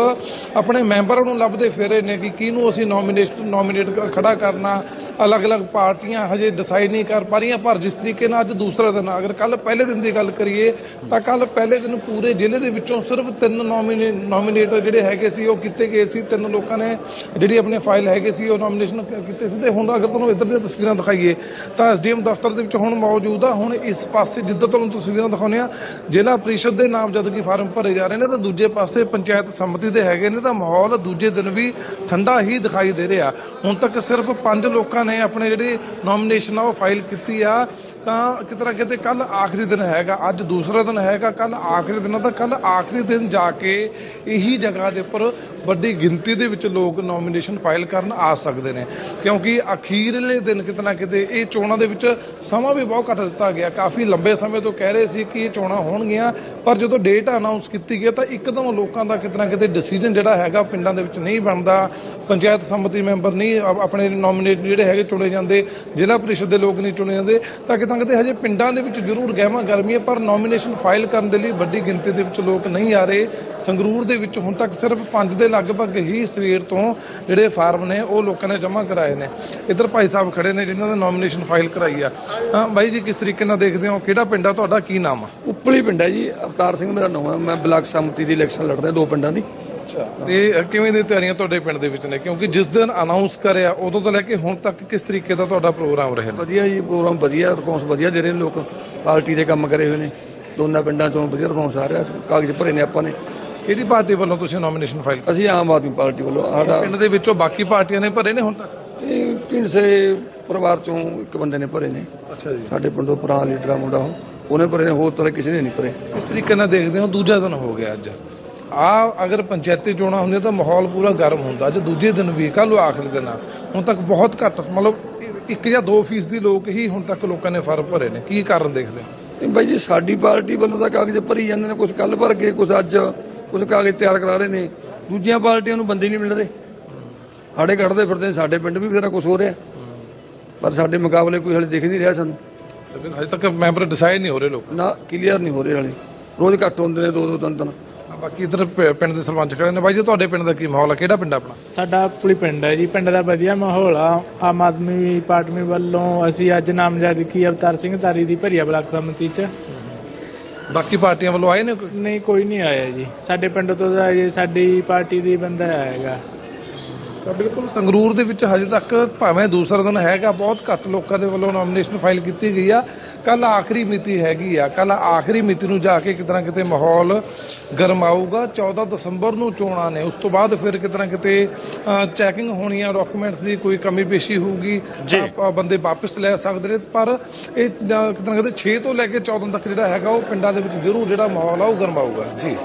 ਆਪਣੇ ਮੈਂਬਰਾਂ ਨੂੰ ਲੱਭਦੇ ਫਿਰ ਨੇ ਕਿ ਕਿਹਨੂੰ ਅਸੀਂ ਨੋਮੀਨੇਟ ਨੋਮੀਨੇਟ ਖੜਾ ਕਰਨਾ, ਅਲੱਗ-ਅਲੱਗ ਪਾਰਟੀਆਂ ਹਜੇ ਡਿਸਾਈਡ ਨਹੀਂ ਕਰ ਪਾ ਰਹੀਆਂ, ਪਰ ਜਿਸ ਤਰੀਕੇ ਨਾਲ ਅੱਜ ਦੂਸਰਾ ਦਿਨ ਅਗਰ ਕੱਲ ਪਹਿਲੇ ਦਿਨ ਦੀ ਗੱਲ ਕਰੀਏ, ਤਾਂ ਕੱਲ ਪਹਿਲੇ ਦਿਨ ਪੂਰੇ ਜ਼ਿਲ੍ਹੇ ਦੇ ਵਿੱਚੋਂ ਸਿਰਫ ਤਿੰਨ ਨੋਮੀਨੇਟਰ ਜਿਹੜੇ ਹੈਗੇ ਸੀ, ਉਹ ਕੀਤੇ ਗਏ ਸੀ, ਤਿੰਨ ਲੋਕਾਂ ਨੇ ਜਿਹੜੀ ਆਪਣੇ ਫਾਈਲ ਹੈਗੇ ਸੀ, ਉਹ ਨੋਮੀਨੇਸ਼ਨ ਕੀਤੇ ਸੀ। ਤੇ ਹੁਣ ਅਗਰ ਤੁਹਾਨੂੰ ਇੱਧਰ ਦੀਆਂ ਤਸਵੀਰਾਂ ਦਿਖਾਈਏ, ਤਾਂ ਐਸਡੀਐਮ ਦਫ਼ਤਰ ਦੇ ਵਿੱਚ ਹੁਣ ਮੌਜੂਦ ਆ। ਹੁਣ ਇਸ ਪਾਸੇ ਜਿੱਦਾਂ ਤੁਹਾਨੂੰ ਤਸਵੀਰਾਂ ਦਿਖਾਉਂਦੇ ਆ ਜ਼ਿਲ੍ਹਾ ਪ੍ਰੀਸ਼ਦ ਦੇ ਨਾਮਜ਼ਦਗੀ ਫਾਰਮ ਭਰੇ ਜਾ ਰਹੇ ਨੇ ਤਾਂ ਦੂਜੇ ਪਾਸੇ ਪੰਚਾਇਤ ਸੰਮਤੀ ਦੇ ਹੈਗੇ ਨੇ ਤਾਂ ਮਾਹੌਲ ਦੂਜੇ ਦਿਨ ਵੀ ਠੰਡਾ ਹੀ ਦਿਖਾਈ ਦੇ ਰਿਹਾ। ਹੁਣ ਤੱਕ ਸਿਰਫ ਪੰਜ ਲੋਕਾਂ ਨੇ ਆਪਣੇ ਜਿਹੜੇ ਨੋਮੀਨੇਸ਼ਨ ਆ ਉਹ ਫਾਈਲ ਕੀਤੀ ਆ। ਤਾਂ ਕਿਤੇ ਨਾ ਕਿਤੇ ਕੱਲ ਆਖਰੀ ਦਿਨ ਹੈਗਾ, ਅੱਜ ਦੂਸਰਾ ਦਿਨ ਹੈਗਾ ਕੱਲ ਆਖਰੀ ਦਿਨ ਆ, ਤਾਂ ਕੱਲ ਆਖਰੀ ਦਿਨ ਜਾ ਕੇ ਇਹੀ ਜਗ੍ਹਾ ਦੇ ਉੱਪਰ ਵੱਡੀ ਗਿਣਤੀ ਦੇ ਵਿੱਚ ਲੋਕ ਨੋਮੀਨੇਸ਼ਨ ਫਾਈਲ ਕਰਨ ਆ ਸਕਦੇ ਨੇ। ਕਿਉਂਕਿ ਅਖੀਰਲੇ ਦਿਨ ਕਿਤੇ ਨਾ ਕਿਤੇ ਇਹ ਚੋਣਾਂ ਦੇ ਵਿੱਚ ਸਮਾਂ ਵੀ ਬਹੁਤ ਘੱਟ ਦਿੱਤਾ ਗਿਆ। ਕਾਫੀ ਲੰਬੇ ਸਮੇਂ ਤੋਂ ਕਹਿ ਰਹੇ ਸੀ ਕਿ ਇਹ ਚੋਣਾਂ ਹੋਣਗੀਆਂ, ਪਰ ਜਦੋਂ ਡੇਟ ਅਨਾਉਂਸ ਕੀਤੀ ਗਈ ਤਾਂ ਇੱਕਦਮ ਲੋਕਾਂ ਦਾ ਕਿਤੇ ਨਾ ਕਿਤੇ ਡਿਸੀਜਨ ਜਿਹੜਾ ਹੈਗਾ ਪਿੰਡਾਂ ਦੇ ਵਿੱਚ ਨਹੀਂ ਬਣਦਾ। ਪੰਚਾਇਤ ਸੰਮਤੀ ਮੈਂਬਰ ਨਹੀਂ ਆਪਣੇ ਨੋਮੀਨੇਟ ਜਿਹੜੇ ਹੈਗੇ ਚੁਣੇ ਜਾਂਦੇ, ਜ਼ਿਲ੍ਹਾ ਪਰਿਸ਼ਦ ਦੇ ਲੋਕ ਨਹੀਂ ਚੁਣੇ ਜਾਂਦੇ, ਤਾਂ ਕਿਤੇ ਨਾ ਕਿਤੇ ਹਜੇ ਪਿੰਡਾਂ ਦੇ ਵਿੱਚ ਜ਼ਰੂਰ ਗਹਿਮਾ ਗਰਮੀ ਹੈ, ਪਰ ਨੋਮੀਨੇਸ਼ਨ ਫਾਈਲ ਕਰਨ ਦੇ ਲਈ ਵੱਡੀ ਗਿਣਤੀ ਦੇ ਵਿੱਚ ਲੋਕ ਨਹੀਂ ਆ ਰਹੇ। ਸੰਗਰੂਰ ਦੇ ਵਿੱਚ ਹੁਣ ਤੱਕ ਸਿਰਫ 5 ਦੇ ਲਗਭਗ ਹੀ ਸਵੇਰ ਤੋਂ ਜਿਹੜੇ ਫਾਰਮ ਨੇ, ਉਹ ਲੋਕਾਂ ਨੇ ਜਮ੍ਹਾਂ ਕਰਾਏ ਨੇ। ਇੱਧਰ ਭਾਈ ਸਾਹਿਬ ਖੜੇ ਨੇ ਜਿਨ੍ਹਾਂ ਨੇ ਨੋਮੀਨੇਸ਼ਨ ਫਾਈਲ ਕਰਾਈ ਆ। ਹਾਂ, ਬਾਈ ਜੀ, ਕਿਸ ਤਰੀਕੇ ਨਾਲ ਦੇਖਦੇ ਹੋ? ਕਿਹੜਾ ਪਿੰਡ ਆ? ਤੁਹਾਡਾ ਕੀ ਨਾਮ ਆ? ਉੱਪਲੀ ਪਿੰਡ ਹੈ ਜੀ। ਅਵਤਾਰ ਸਿੰਘ ਮੇਰਾ ਨਾਮ ਹੈ। ਮੈਂ ਬਲਾਕ ਸਮਤੀ ਦੀ ਇਲੈਕਸ਼ਨ ਲੜ ਰਿਹਾ, ਦੋ ਪਿੰਡਾਂ ਦੀ। ਤੇ ਕਿਵੇਂ ਦੀ ਤਿਆਰੀਆਂ ਤੁਹਾਡੇ ਪਿੰਡ ਦੇ ਵਿੱਚ ਨੇ? ਕਿਉਂਕਿ ਜਿਸ ਦਿਨ ਅਨਾਉਂਸ ਕਰਿਆ ਉਦੋਂ ਤੋਂ ਲੈ ਕੇ ਹੁਣ ਤੱਕ ਕਿਸ ਤਰੀਕੇ ਦਾ ਤੁਹਾਡਾ ਪ੍ਰੋਗਰਾਮ ਰਿਹਾ? ਵਧੀਆ ਜੀ ਪ੍ਰੋਗਰਾਮ ਵਧੀਆ ਰਿਸਪੌਂਸ ਵਧੀਆ ਦੇ ਰਹੇ ਨੇ ਲੋਕ। ਪਾਰਟੀ ਦੇ ਕੰਮ ਕਰੇ ਹੋਏ ਨੇ। ਦੋਨਾਂ ਪਿੰਡਾਂ ਚੋਂ ਵਧੀਆ ਰਿਸਪੌਂਸ ਆ ਰਿਹਾ। ਕਾਗਜ਼ ਭਰੇ ਨੇ ਆਪਾਂ ਨੇ। ਕਿਹੜੀ ਪਾਰਟੀ ਵੱਲੋਂ ਤੁਸੀਂ ਨੋਮੀਨੇਸ਼ਨ ਫਾਈਲ ਅਸੀਂ ਆਮ ਆਦਮੀ ਪਾਰਟੀ ਵੱਲੋਂ। ਸਾਡਾ ਪਿੰਡ ਦੇ ਵਿੱਚੋਂ ਬਾਕੀ ਪਾਰਟੀਆਂ ਨੇ ਭਰੇ ਨੇ ਹੁਣ ਤੱਕ? ਇਹ ਢਿੰਡਸੇ ਪਰਿਵਾਰ ਚੋਂ ਇੱਕ ਬੰਦੇ ਨੇ ਭਰੇ ਨੇ। ਅੱਛਾ ਜੀ। ਸਾਡੇ ਪਿੰਡੋਂ ਪੁਰਾਣਾ ਲੀਡਰ ਆ ਮੁੰਡਾ ਉਹ। ਉਹਨੇ ਭਰੇ ਨੇ ਹੋਰ ਤਰ੍ਹਾਂ ਕਿਸੇ ਨੇ ਨਹੀਂ ਭਰੇ। ਇਸ ਤਰੀਕੇ ਨਾਲ ਦੇਖਦੇ ਹੋ? ਦੂਜਾ ਦਿਨ ਹੋ ਗਿਆ ਅੱਜ। ਆ ਅਗਰ ਪੰਚਾਇਤੀ ਚੋਣਾਂ ਹੁੰਦੀਆਂ ਤਾਂ ਮਾਹੌਲ ਪੂਰਾ ਗਰਮ ਹੁੰਦਾ। ਅੱਜ ਦੂਜੇ ਦਿਨ ਵੀ ਕੱਲ੍ਹ ਆਖਰੀ ਦਿਨ ਆ। ਹੁਣ ਤੱਕ ਬਹੁਤ ਘੱਟ ਮਤਲਬ ਇੱਕ ਜਾਂ 2 ਫੀਸਦੀ ਲੋਕ ਹੀ ਹੁਣ ਤੱਕ ਲੋਕਾਂ ਨੇ ਫ਼ਰਕ ਭਰੇ ਨੇ। ਕੀ ਕਾਰਨ ਦੇਖਦੇ ਤੇ ਬਾਈ ਜੀ ਸਾਡੀ ਪਾਰਟੀ ਵੱਲੋਂ ਤਾਂ ਕਾਗਜ਼ ਭਰੀ ਜਾਂਦੇ ਨੇ ਕੁਝ ਕੱਲ ਭਰ ਗਏ ਕੁਝ ਅੱਜ ਕੁਝ ਕਾਗਜ਼ ਤਿਆਰ ਕਰਾ ਰਹੇ ਨੇ। ਦੂਜੀਆਂ ਪਾਰਟੀਆਂ ਨੂੰ ਬੰਦੇ ਨਹੀਂ ਮਿਲ ਰਹੇ। ਸਾਡੇ ਕੱਢਦੇ ਫਿਰਦੇ ਸਾਡੇ ਪਿੰਡ ਵੀ ਬਥੇਰਾ ਕੁਝ ਹੋ ਰਿਹਾ। ਪਰ ਸਾਡੇ ਮੁਕਾਬਲੇ ਕੋਈ ਹਲੇ ਦਿਖ ਨਹੀਂ ਰਿਹਾ ਸਾਨੂੰ। ਹਜੇ ਤੱਕ ਮੈਂਬਰ ਡਿਸਾਈਡ ਨਹੀਂ ਹੋ ਰਹੇ ਲੋਕ। ਨਾ ਕਲੀਅਰ ਨਹੀਂ ਹੋ ਰਹੇ ਹਲੇ। ਰੋਜ਼ ਘੱਟ ਹੁੰਦੇ ਨੇ ਦੋ ਦੋ ਤਿੰਨ ਤਿੰਨ ਬਾਕੀ ਇਧਰ ਪਿੰਡ ਦੇ ਸਰਪੰਚ ਖੜੇ ਨੇ। ਬਾਈ ਜੀ ਤੁਹਾਡੇ ਪਿੰਡ ਦਾ ਕੀ ਮਾਹੌਲ ਆ? ਕਿਹੜਾ ਪਿੰਡ ਆ ਆਪਣਾ? ਸਾਡਾ ਪੁਲੀ ਪਿੰਡ ਹੈ ਜੀ। ਪਿੰਡ ਦਾ ਵਧੀਆ ਮਾਹੌਲ ਆ। ਆਮ ਆਦਮੀ ਪਾਰਟੀ ਵੱਲੋਂ ਅਸੀਂ ਅੱਜ ਨਾਮਜ਼ਦਗੀ ਅਵਤਾਰ ਸਿੰਘ ਤਾਰੀ ਦੀ ਭਰੀਆ ਬਲਾਕ ਸੰਮਤੀ ਚ। ਬਾਕੀ ਪਾਰਟੀਆਂ ਵੱਲੋਂ ਆਏ ਨੇ ਕੋਈ? ਨਹੀਂ ਕੋਈ ਨਹੀਂ ਆਇਆ ਜੀ। ਸਾਡੇ ਪਿੰਡ ਤੋਂ ਤਾਂ ਜੀ ਸਾਡੀ ਪਾਰਟੀ ਦੀ ਬੰਦਾ ਆਏਗਾ। ਤਾਂ ਬਿਲਕੁਲ ਸੰਗਰੂਰ ਦੇ ਵਿੱਚ ਹਜੇ ਤੱਕ ਭਾਵੇਂ ਦੂਸਰਾ ਦਿਨ ਹੈਗਾ ਬਹੁਤ ਘੱਟ ਲੋਕਾਂ ਦੇ ਵੱਲੋਂ ਨੋਮੀਨੇਸ਼ਨ ਫਾਈਲ ਕੀਤੀ ਗਈ ਆ। ਕੱਲ ਆਖਰੀ ਮਿਤੀ ਹੈਗੀ ਆ। ਕੱਲ ਆਖਰੀ ਮਿਤੀ ਨੂੰ ਜਾ ਕੇ ਕਿਤੇ ਨਾ ਕਿਤੇ ਮਾਹੌਲ ਗਰਮਾਊਗਾ 14 ਦਸੰਬਰ ਨੂੰ ਚੋਣਾਂ ਨੇ। ਉਸ ਤੋਂ ਬਾਅਦ ਫਿਰ ਕਿਤੇ ਨਾ ਕਿਤੇ ਚੈਕਿੰਗ ਹੋਣੀ ਆ ਡਾਕੂਮੈਂਟਸ ਦੀ ਕੋਈ ਕਮੀ ਪੇਸ਼ੀ ਹੋਊਗੀ। ਬੰਦੇ ਵਾਪਸ ਲੈ ਸਕਦੇ ਨੇ। ਪਰ ਇਹ ਜਾਂ ਕਿਤੇ ਨਾ ਕਿਤੇ 6 ਤੋਂ ਲੈ ਕੇ 14 ਤੱਕ ਜਿਹੜਾ ਹੈਗਾ ਉਹ ਪਿੰਡਾਂ ਦੇ ਵਿੱਚ ਜ਼ਰੂਰ ਜਿਹੜਾ ਮਾਹੌਲ ਆ ਉਹ ਗਰਮਾਊਗਾ ਜੀ।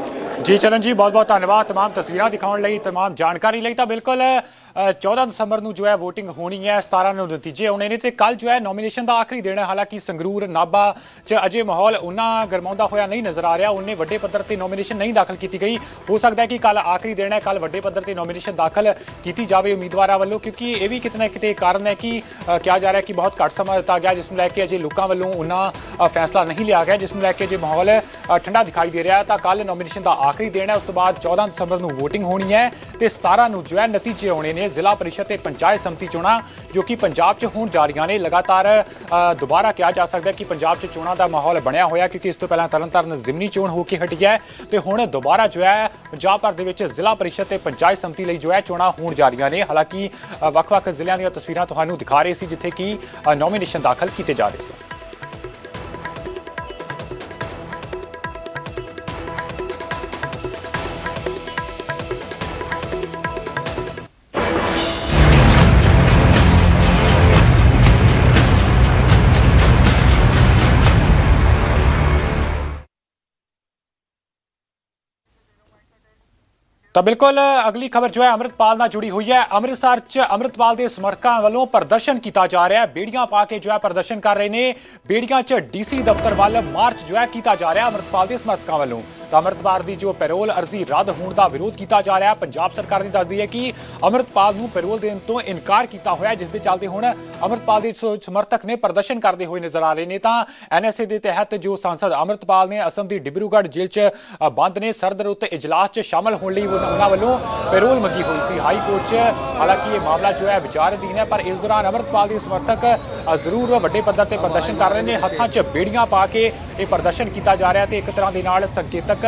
ਜੀ ਚਰਨ ਜੀ ਬਹੁਤ ਬਹੁਤ ਧੰਨਵਾਦ तमाम ਤਸਵੀਰਾਂ ਦਿਖਾਉਣ ਲਈ तमाम ਜਾਣਕਾਰੀ ਲਈ ਤਾਂ ਬਿਲਕੁਲ ਅ, 14 ਦਸੰਬਰ ਨੂੰ ਜੋ ਹੈ VOTING ਹੋਣੀ ਹੈ 17 ਨੂੰ ਨਤੀਜੇ ਆਉਣੇ ਨੇ ਤੇ ਕੱਲ ਜੋ ਹੈ ਨੋਮੀਨੇਸ਼ਨ ਦਾ ਆਖਰੀ ਦਿਨ ਹੈ। ਹਾਲਾਂਕਿ ਸੰਗਰੂਰ, ਨਾਭਾ 'ਚ ਅਜੇ ਮਾਹੌਲ ਉਨਾ ਗਰਮਾਉਂਦਾ ਹੋਇਆ ਨਹੀਂ ਨਜ਼ਰ ਆ ਰਿਹਾ। ਉਹਨੇ ਵੱਡੇ ਪੱਧਰ ਤੇ ਨੋਮੀਨੇਸ਼ਨ ਨਹੀਂ ਦਾਖਲ ਕੀਤੀ ਗਈ। ਹੋ ਸਕਦਾ ਹੈ ਕਿ ਕੱਲ ਆਖਰੀ ਦਿਨ ਹੈ ਕੱਲ ਵੱਡੇ ਪੱਧਰ ਤੇ ਨੋਮੀਨੇਸ਼ਨ ਦਾਖਲ ਕੀਤੀ ਜਾਵੇ ਉਮੀਦਵਾਰਾਂ ਵੱਲੋਂ, ਕਿਉਂਕਿ ਇਹ ਵੀ ਕਿਤੇ ਨਾ ਕਿਤੇ ਕਾਰਨ ਹੈ ਕਿ ਕਿਹਾ ਜਾ ਰਿਹਾ ਕਿ ਬਹੁਤ ਘੱਟ ਸਮਾਂ ਦਿੱਤਾ ਗਿਆ, ਜਿਸ ਨੂੰ ਲੈ ਕੇ ਅਜੇ ਲੋਕਾਂ ਵੱਲੋਂ ਉਨਾ ਫੈਸਲਾ ਨਹੀਂ ਲਿਆ ਗਿਆ, ਜਿਸ ਨੂੰ ਲੈ ਕੇ ਜੇ ਮਾਹੌਲ ਠੰਡਾ ਦਿਖਾਈ ਦੇ ਰਿਹਾ ਤਾਂ ਕੱਲ ਨੋਮੀਨੇਸ਼ਨ ਦਾ ਆਖਰੀ ਦਿਨ ਹੈ। ਉਸ ਤੋਂ ਬਾਅਦ 14 ਦਸੰਬਰ ਨੂੰ VOTING ਹੋਣੀ ਹੈ ਤੇ 17 ਨੂੰ ਜੋ ਹੈ ਨਤੀਜੇ ਆਉਣੇ ਨੇ ਜ਼ਿਲ੍ਹਾ ਪਰਿਸ਼ਦ ਤੇ ਪੰਚਾਇਤ ਸਮਿਤੀ ਚੋਣਾਂ, ਜੋ ਕਿ ਪੰਜਾਬ 'ਚ ਹੋਣ ਜਾ ਰਹੀਆਂ ਨੇ, ਲਗਾਤਾਰ ਦੁਬਾਰਾ ਕਿਹਾ ਜਾ ਸਕਦਾ ਕਿ ਪੰਜਾਬ 'ਚ ਚੋਣਾਂ ਦਾ ਮਾਹੌਲ ਬਣਿਆ ਹੋਇਆ ਕਿਉਂਕਿ ਇਸ ਤੋਂ ਪਹਿਲਾਂ ਤਰਨਤਾਰਨ ਜ਼ਿਮਨੀ ਚੋਣ ਹੋ ਕੇ ਹਟੀ ਹੈ ਤੇ ਹੁਣ ਦੁਬਾਰਾ ਜੋ ਹੈ, ਪੰਜਾਬ ਭਰ ਦੇ ਵਿੱਚ ਜ਼ਿਲ੍ਹਾ ਪਰਿਸ਼ਦ ਤੇ ਪੰਚਾਇਤ ਸਮਿਤੀ ਲਈ ਜੋ ਹੈ, ਚੋਣਾਂ ਹੋਣ ਜਾ ਰਹੀਆਂ ਨੇ। ਹਾਲਾਂਕਿ ਵੱਖ-ਵੱਖ ਜ਼ਿਲ੍ਹਿਆਂ ਦੀਆਂ ਤਸਵੀਰਾਂ ਤੁਹਾਨੂੰ ਦਿਖਾ ਰਹੇ ਸੀ, ਜਿੱਥੇ ਕਿ ਨੋਮੀਨੇਸ਼ਨ ਦਾਖਲ ਕੀਤੇ ਜਾ ਰਹੇ ਸੀ। ਤਾਂ ਬਿਲਕੁਲ, ਅਗਲੀ ਖਬਰ ਜੋ ਹੈ ਅੰਮ੍ਰਿਤਪਾਲ ਨਾਲ ਜੁੜੀ ਹੋਈ ਹੈ। ਅੰਮ੍ਰਿਤਸਰ 'ਚ ਅੰਮ੍ਰਿਤਪਾਲ ਦੇ ਸਮਰਥਕਾਂ ਵੱਲੋਂ ਪ੍ਰਦਰਸ਼ਨ ਕੀਤਾ ਜਾ ਰਿਹਾ ਹੈ। ਬੇੜੀਆਂ ਪਾ ਕੇ ਜੋ ਹੈ ਪ੍ਰਦਰਸ਼ਨ ਕਰ ਰਹੇ ਨੇ। ਬੇੜੀਆਂ 'ਚ ਡੀਸੀ ਦਫ਼ਤਰ ਵੱਲ ਮਾਰਚ ਜੋ ਹੈ ਕੀਤਾ ਜਾ ਰਿਹਾ ਅੰਮ੍ਰਿਤਪਾਲ ਦੇ ਸਮਰਥਕਾਂ ਵੱਲੋਂ। ਤਾਂ ਅੰਮ੍ਰਿਤਪਾਲ ਦੀ ਜੋ ਪੈਰੋਲ ਅਰਜ਼ੀ ਰੱਦ ਹੋਣ ਦਾ ਵਿਰੋਧ ਕੀਤਾ ਜਾ ਰਿਹਾ ਹੈ। ਪੰਜਾਬ ਸਰਕਾਰ ਨੇ ਦੱਸਦੀ ਹੈ ਕਿ ਅੰਮ੍ਰਿਤਪਾਲ ਨੂੰ ਪੈਰੋਲ ਦੇਣ ਤੋਂ ਇਨਕਾਰ ਕੀਤਾ ਹੋਇਆ ਜਿਸ ਦੇ ਚੱਲਦੇ ਹੁਣ ਅੰਮ੍ਰਿਤਪਾਲ ਦੇ ਸਮਰਥਕ ਨੇ ਪ੍ਰਦਰਸ਼ਨ ਕਰਦੇ ਹੋਏ ਨਜ਼ਰ ਆ ਰਹੇ ਨੇ। ਤਾਂ ਐਨਐਸਏ ਦੇ ਤਹਿਤ ਜੋ ਸਾਂਸਦ ਅੰਮ੍ਰਿਤਪਾਲ ਨੇ ਅਸਮ ਦੀ ਡਿਬਰੂਗੜ੍ਹ ਜੇਲ੍ਹ 'ਚ ਬੰਦ ਨੇ ਸਰਦਰ ਉੱਤੇ ਇਜਲਾਸ 'ਚ ਸ਼ਾਮਲ ਹੋਣ ਲਈ ਉਹ ਉਹਨਾਂ ਵੱਲੋਂ ਪੈਰੋਲ ਮੰਗੀ ਹੋਈ ਸੀ। ਹਾਈ ਕੋਰਟ 'ਚ ਹਾਲਾਂਕਿ ਇਹ ਮਾਮਲਾ ਜੋ ਹੈ ਵਿਚਾਰ ਅਧੀਨ ਹੈ, ਪਰ ਇਸ ਦੌਰਾਨ ਅੰਮ੍ਰਿਤਪਾਲ ਦੇ ਸਮਰਥਕ ਜ਼ਰੂਰ ਵੱਡੇ ਪੱਧਰ ਤੇ ਪ੍ਰਦਰਸ਼ਨ ਕਰ ਰਹੇ ਨੇ। ਹੱਥਾਂ 'ਚ ਬੇੜੀਆਂ ਪਾ ਕੇ ਇਹ ਪ੍ਰਦਰਸ਼ਨ ਕੀਤਾ ਜਾ ਰਿਹਾ ਤੇ ਇੱਕ ਤਰ੍ਹਾਂ ਦੇ ਨਾਲ ਸੰਕੇਤਕ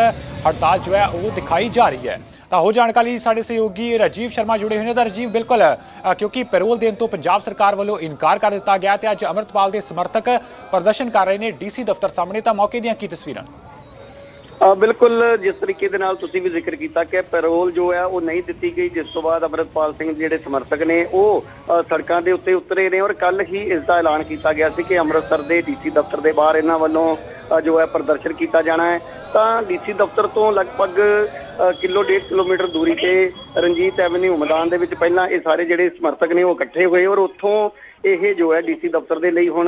ਹੜਤਾਲ ਜੋ ਹੈ, ਉਹ ਦਿਖਾਈ ਜਾ ਰਹੀ ਹੈ। ਤਾਂ ਹੋ ਜਾਣਕਾਰੀ ਸਾਡੇ ਸਹਿਯੋਗੀ ਰਾਜੀਵ ਸ਼ਰਮਾ ਜੁੜੇ ਹੋਏ ਨੇ। ਤਾਂ ਰਾਜੀਵ, ਬਿਲਕੁਲ ਕਿਉਂਕਿ ਪੈਰੋਲ ਦੇਣ ਤੋਂ ਪੰਜਾਬ ਸਰਕਾਰ ਵੱਲੋਂ ਇਨਕਾਰ ਕਰ ਦਿੱਤਾ ਗਿਆ ਤੇ ਅੱਜ ਅੰਮ੍ਰਿਤਪਾਲ ਦੇ ਸਮਰਥਕ ਪ੍ਰਦਰਸ਼ਨ ਕਰ ਰਹੇ ਨੇ ਡੀਸੀ ਦਫ਼ਤਰ ਸਾਹਮਣੇ। ਤਾਂ ਮੌਕੇ ਦੀਆਂ ਕੀ ਤਸਵੀਰਾਂ? ਬਿਲਕੁਲ ਜਿਸ ਤਰੀਕੇ ਦੇ ਨਾਲ ਤੁਸੀਂ ਵੀ ਜ਼ਿਕਰ ਕੀਤਾ ਕਿ ਪੈਰੋਲ ਜੋ ਹੈ ਉਹ ਨਹੀਂ ਦਿੱਤੀ ਗਈ ਜਿਸ ਤੋਂ ਬਾਅਦ ਅਮਰਤਪਾਲ ਸਿੰਘ ਜਿਹੜੇ ਸਮਰਥਕ ਨੇ ਉਹ ਸੜਕਾਂ ਦੇ ਉੱਤੇ ਉਤਰੇ ਨੇ ਔਰ ਕੱਲ ਹੀ ਇਸ ਦਾ ਐਲਾਨ ਕੀਤਾ ਗਿਆ ਸੀ ਕਿ ਅੰਮ੍ਰਿਤਸਰ ਦੇ ਡੀਸੀ ਦਫ਼ਤਰ ਦੇ ਬਾਹਰ ਇਹਨਾਂ ਵੱਲੋਂ ਜੋ ਹੈ ਪ੍ਰਦਰਸ਼ਨ ਕੀਤਾ ਜਾਣਾ ਹੈ। ਤਾਂ ਡੀਸੀ ਦਫ਼ਤਰ ਤੋਂ ਲਗਭਗ ਅ, ਕਿਲੋ ਡੇਢ ਕਿਲੋਮੀਟਰ ਦੂਰੀ ਤੇ ਰਣਜੀਤ ਐਵਨਿਊ ਮੈਦਾਨ ਦੇ ਵਿੱਚ ਪਹਿਲਾਂ ਇਹ ਸਾਰੇ ਜਿਹੜੇ ਸਮਰਥਕ ਨੇ ਉਹ ਇਕੱਠੇ ਹੋਏ ਔਰ ਉੱਥੋਂ ਇਹ ਜੋ ਹੈ ਡੀਸੀ ਦਫ਼ਤਰ ਦੇ ਲਈ ਹੁਣ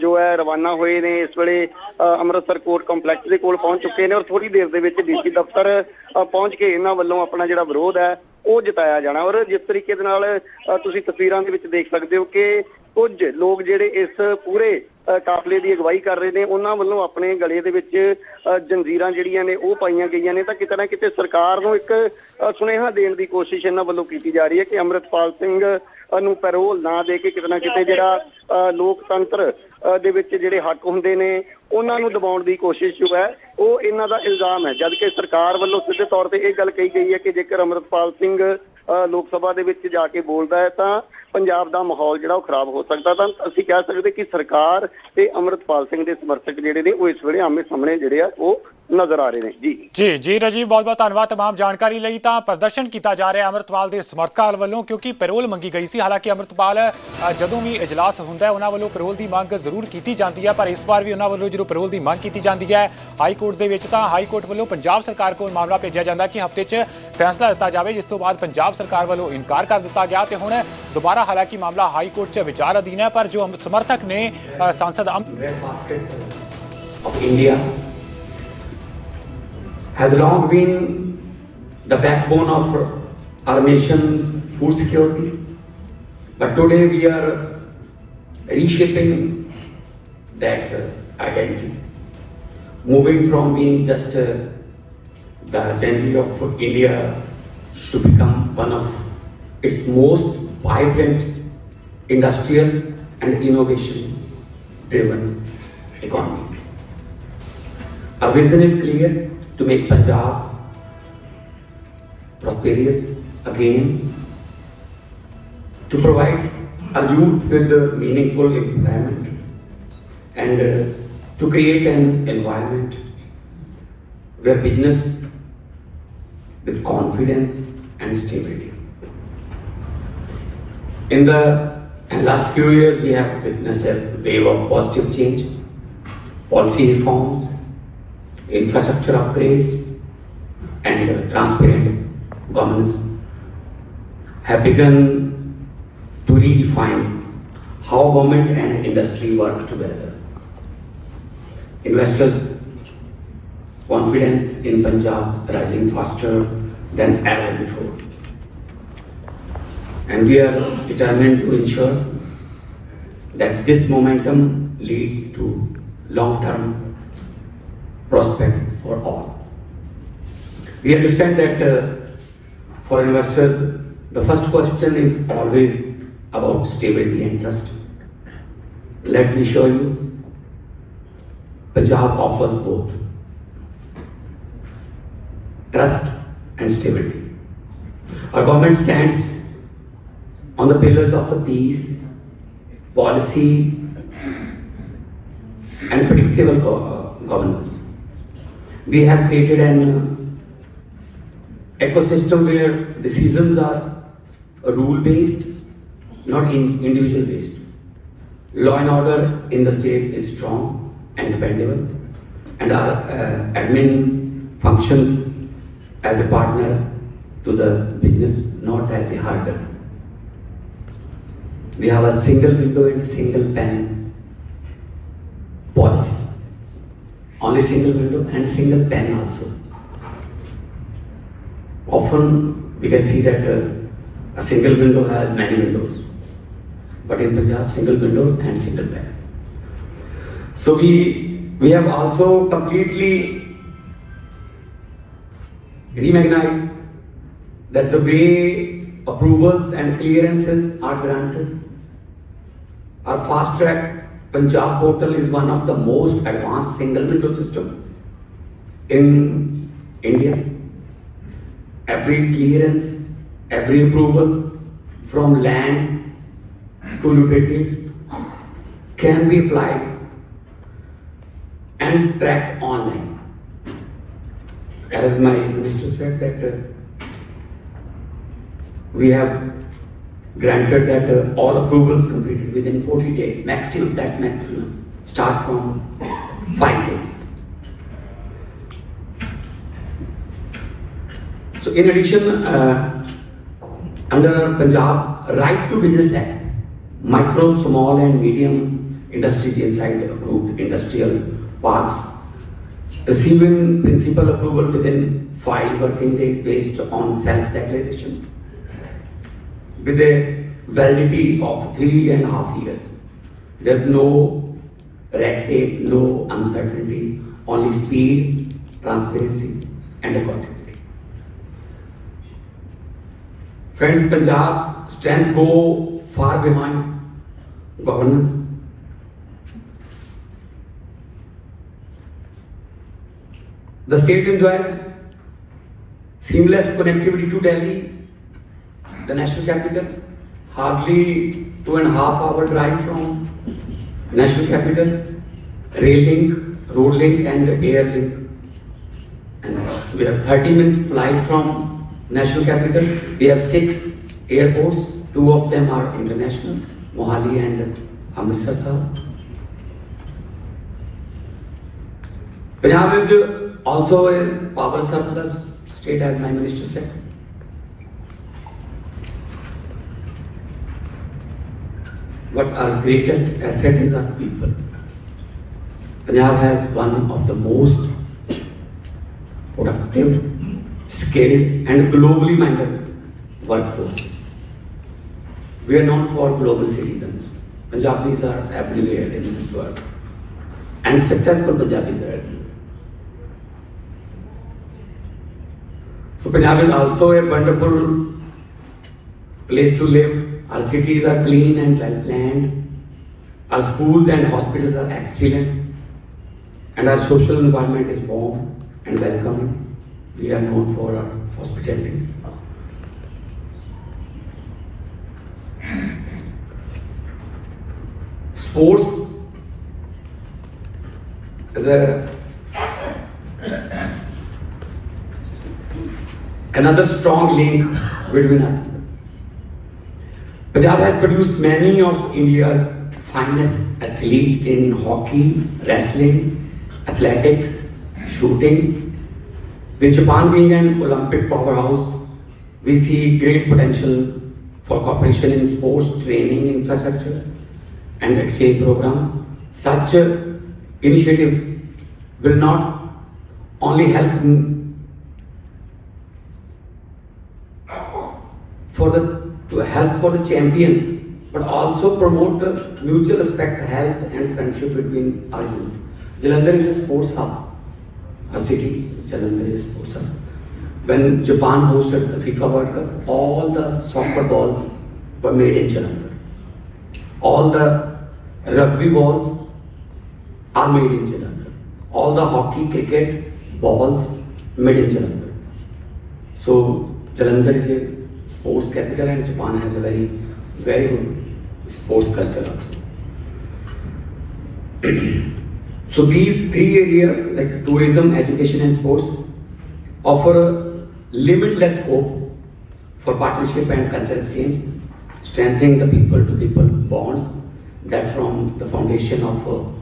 ਜੋ ਹੈ ਰਵਾਨਾ ਹੋਏ ਨੇ ਇਸ ਵੇਲੇ ਅ, ਅੰਮ੍ਰਿਤਸਰ ਕੋਰਟ ਕੰਪਲੈਕਸ ਦੇ ਕੋਲ ਪਹੁੰਚ ਚੁੱਕੇ ਨੇ ਔਰ ਥੋੜੀ ਦੇਰ ਦੇ ਵਿੱਚ ਡੀਸੀ ਦਫ਼ਤਰ ਪਹੁੰਚ ਕੇ ਇਹਨਾਂ ਵੱਲੋਂ ਆਪਣਾ ਜਿਹੜਾ ਵਿਰੋਧ ਹੈ ਉਹ ਜਤਾਇਆ ਜਾਣਾ। ਔਰ ਜਿਸ ਤਰੀਕੇ ਦੇ ਨਾਲ ਤੁਸੀਂ ਤਸਵੀਰਾਂ ਦੇ ਵਿੱਚ ਦੇਖ ਸਕਦੇ ਹੋ ਕਿ ਕੁਝ ਲੋਕ ਜਿਹੜੇ ਇਸ ਪੂਰੇ ਕਾਫਲੇ ਦੀ ਅਗਵਾਈ ਕਰ ਰਹੇ ਨੇ ਉਹਨਾਂ ਵੱਲੋਂ ਆਪਣੇ ਗਲੇ ਦੇ ਵਿੱਚ ਜੰਜੀਰਾਂ ਜਿਹੜੀਆਂ ਨੇ ਉਹ ਪਾਈਆਂ ਗਈਆਂ ਨੇ। ਤਾਂ ਕਿਤੇ ਨਾ ਕਿਤੇ ਸਰਕਾਰ ਨੂੰ ਇੱਕ ਸੁਨੇਹਾ ਦੇਣ ਦੀ ਕੋਸ਼ਿਸ਼ ਇਹਨਾਂ ਵੱਲੋਂ ਕੀਤੀ ਜਾ ਰਹੀ ਹੈ ਕਿ ਅੰਮ੍ਰਿਤਪਾਲ ਸਿੰਘ ਨੂੰ ਪੈਰੋਲ ਨਾ ਦੇ ਕੇ ਕਿਤੇ ਨਾ ਕਿਤੇ ਜਿਹੜਾ ਲੋਕਤੰਤਰ ਦੇ ਵਿੱਚ ਜਿਹੜੇ ਹੱਕ ਹੁੰਦੇ ਨੇ ਉਹਨਾਂ ਨੂੰ ਦਬਾਉਣ ਦੀ ਕੋਸ਼ਿਸ਼ ਜੋ ਹੈ ਉਹ ਇਹਨਾਂ ਦਾ ਇਲਜ਼ਾਮ ਹੈ। ਜਦ ਕਿ ਸਰਕਾਰ ਵੱਲੋਂ ਸਿੱਧੇ ਤੌਰ ਤੇ ਇਹ ਗੱਲ ਕਹੀ ਗਈ ਹੈ ਕਿ ਜੇਕਰ ਅੰਮ੍ਰਿਤਪਾਲ ਸਿੰਘ ਲੋਕ ਸਭਾ ਦੇ ਵਿੱਚ ਜਾ ਕੇ ਬੋਲਦਾ ਹੈ ਤਾਂ ਪੰਜਾਬ ਦਾ ਮਾਹੌਲ ਜਿਹੜਾ ਉਹ ਖਰਾਬ ਹੋ ਸਕਦਾ। ਤਾਂ ਅਸੀਂ ਕਹਿ ਸਕਦੇ ਕਿ ਸਰਕਾਰ ਤੇ ਅੰਮ੍ਰਿਤਪਾਲ ਸਿੰਘ ਦੇ ਸਮਰਥਕ ਜਿਹੜੇ ਨੇ ਉਹ ਇਸ ਵੇਲੇ ਆਮੇ ਸਾਹਮਣੇ ਜਿਹੜੇ ਆ ਉਹ ਨਜ਼ਰ ਆ ਰਹੇ ਨੇ ਜੀ ਜੀ ਜੀ ਰਾਜੀਵ ਬਹੁਤ ਬਹੁਤ ਧੰਨਵਾਦ तमाम ਜਾਣਕਾਰੀ ਲਈ ਤਾਂ ਪ੍ਰਦਰਸ਼ਨ ਕੀਤਾ ਜਾ ਰਿਹਾ ਅੰਮ੍ਰਿਤਪਾਲ ਦੇ ਸਮਰਥਕਾਂ ਵੱਲੋਂ ਕਿਉਂਕਿ ਪੈਰੋਲ ਮੰਗੀ ਗਈ ਸੀ ਹਾਲਾਂਕਿ ਅੰਮ੍ਰਿਤਪਾਲ ਅ, ਜਦੋਂ ਵੀ ਇਜਲਾਸ ਹੁੰਦਾ ਹੈ ਉਹਨਾਂ ਵੱਲੋਂ ਪੈਰੋਲ ਦੀ ਮੰਗ ਜ਼ਰੂਰ ਕੀਤੀ ਜਾਂਦੀ ਹੈ ਪਰ ਇਸ ਵਾਰ ਵੀ ਉਹਨਾਂ ਵੱਲੋਂ ਜਦੋਂ ਪੈਰੋਲ ਦੀ ਮੰਗ ਕੀਤੀ ਜਾਂਦੀ ਹੈ ਹਾਈ ਕੋਰਟ ਦੇ ਵਿੱਚ ਤਾਂ ਹਾਈ ਕੋਰਟ ਵੱਲੋਂ ਪੰਜਾਬ ਸਰਕਾਰ ਕੋਲ ਮਾਮਲਾ ਭੇਜਿਆ ਜਾਂਦਾ ਕਿ ਹਫ਼ਤੇ 'ਚ ਫੈਸਲਾ ਦਿੱਤਾ ਜਾਵੇ ਜਿਸ ਤੋਂ ਬਾਅਦ ਪੰਜਾਬ ਸਰਕਾਰ ਵੱਲੋਂ ਇਨਕਾਰ ਕਰ ਦਿੱਤਾ ਗਿਆ ਤੇ ਹੁਣ ਦੁਬਾਰਾ ਹਾਲਾਂਕਿ ਮਾਮਲਾ ਹਾਈ ਕੋਰਟ 'ਚ ਵਿਚਾਰ ਅਧੀਨ ਹੈ ਪਰ ਜੋ ਸਮਰਥਕ ਨੇ ਅ, ਸਾਂਸਦ ਅਮ- breadbasket of India has long been the backbone of our nation's food security. But today we are reshaping that identity, moving from being just uh, the general of India to become one of its most vibrant industrial and innovation driven economies. Our vision is clear to make Punjab prosperous again, to provide our youth with meaningful employment, and uh, to create an environment where business with confidence and stability. In the last few years, we have witnessed a wave of positive change, policy reforms, infrastructure upgrades, and transparent governance have begun to redefine how government and industry work together. Investors' confidence in Punjab's rising faster than ever before. And we are determined to ensure that this momentum leads to long-term prospect for all. We understand that uh, for investors, the first question is always about stability and trust. Let me show you. Punjab offers both trust and stability. Our government stands on the pillars of the peace, policy, and predictable go- governance. We have created an ecosystem where decisions are rule based, not in- individual based. Law and order in the state is strong and dependable, and our uh, admin functions as a partner to the business, not as a hurdle. We have a single window and single pen policy. Only single window and single pen also. Often we can see that uh, a single window has many windows, but in Punjab, single window and single pen. So we we have also completely reimagined that the way approvals and clearances are granted are fast track Punjab portal is one of the most advanced single window system in India. Every clearance, every approval from land utilities can be applied and tracked online. As my minister said that uh, we have granted that uh, all approvals completed within 40 days, maximum, that's maximum, starts from five days. So in addition, uh, under Punjab Right to Business Act, micro, small and medium industries inside approved industrial parks receiving principal approval within five working days based on self-declaration with a validity of three and a half years. There's no red tape, no uncertainty, only speed, transparency, and accountability. Friends, Punjab's strength go far behind governance. The state enjoys seamless connectivity to Delhi, the national capital, hardly two and a half hour drive from national capital, rail link, road link and air link. And we have 30 minute flight from national capital. We have six airports, two of them are international, Mohali and Amritsar Sahib. Punjab is also a power surplus state as my minister said. But our greatest asset is our people. Punjab has one of the most productive, skilled, and globally minded workforce. We are known for global citizens. Punjabis are everywhere in this world, and successful Punjabis are everywhere. So Punjab is also a wonderful place to live. Our cities are clean and well planned. Our schools and hospitals are excellent. And our social environment is warm and welcoming. We are known for our hospitality. Sports is a another strong link between us. Punjab has produced many of India's finest athletes in hockey, wrestling, athletics, shooting. With Japan being an Olympic powerhouse, we see great potential for cooperation in sports training infrastructure and exchange program. Such initiatives will not only help for the help for the champions, but also promote mutual respect, health, and friendship between our youth. Jalandhar is a sports hub, a city. Jalandhar is a sports hub. When Japan hosted the FIFA World Cup, all the soccer balls were made in Jalandhar. All the rugby balls are made in Jalandhar. All the hockey, cricket balls made in Jalandhar. So Jalandhar is a sports capital and Japan has a very, very good sports culture also. so these three areas like tourism, education and sports offer a limitless scope for partnership and culture exchange, strengthening the people to people bonds that form the foundation of a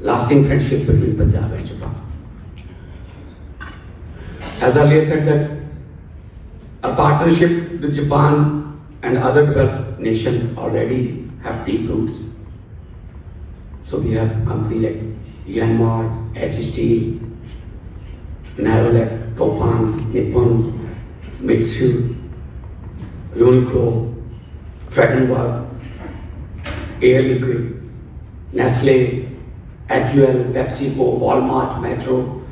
lasting friendship between Punjab and Japan. As earlier said that Our partnership with Japan and other developed nations already have deep roots. So we have companies like Yanmar, HST, Narolet, Topan, Nippon, Mitsu, Uniqlo, Frattenberg, Air Liquid, Nestle, Actual, PepsiCo, Walmart, Metro,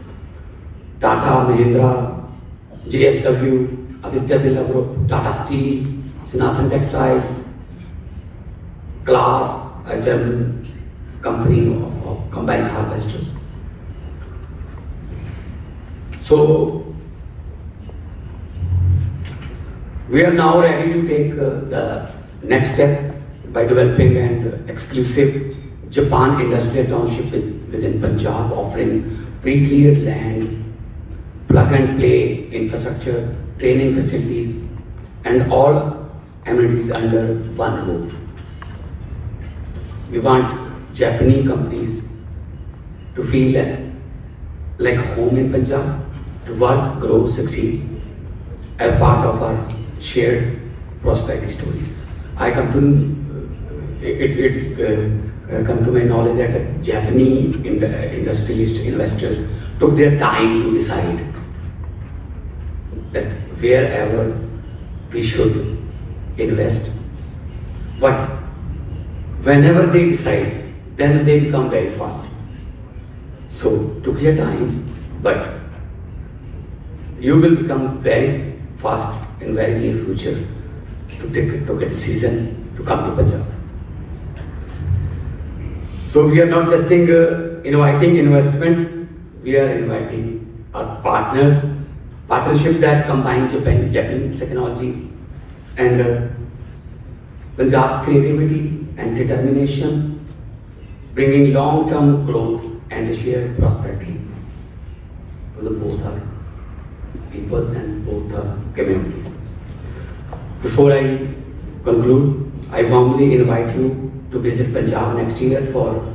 Tata, Mahindra, JSW, Aditya Birla Group, Tata Steel, Sanathan Textile, Glass, a German company of, of combined harvesters. So we are now ready to take uh, the next step by developing an exclusive Japan industrial township with- within Punjab, offering pre-cleared land, plug-and-play infrastructure, training facilities, and all amenities under one roof. We want Japanese companies to feel like- home in Punjab, to work, grow, succeed as part of our shared prosperity story. I come to, it's, it's uh, uh, come to my knowledge that Japanese in- industrialist investors took their time to decide wherever we should invest. But whenever they decide, then they become very fast. So took your time, but you will become very fast in very near future to take to get decision to come to Punjab. So we are not just uh, inviting investment, we are inviting our partners, partnership that combines Japan, Japanese technology and uh, Punjab's creativity and determination, bringing long-term growth and shared prosperity to the both our people and both our communities. Before I conclude, I warmly invite you to visit Punjab next year for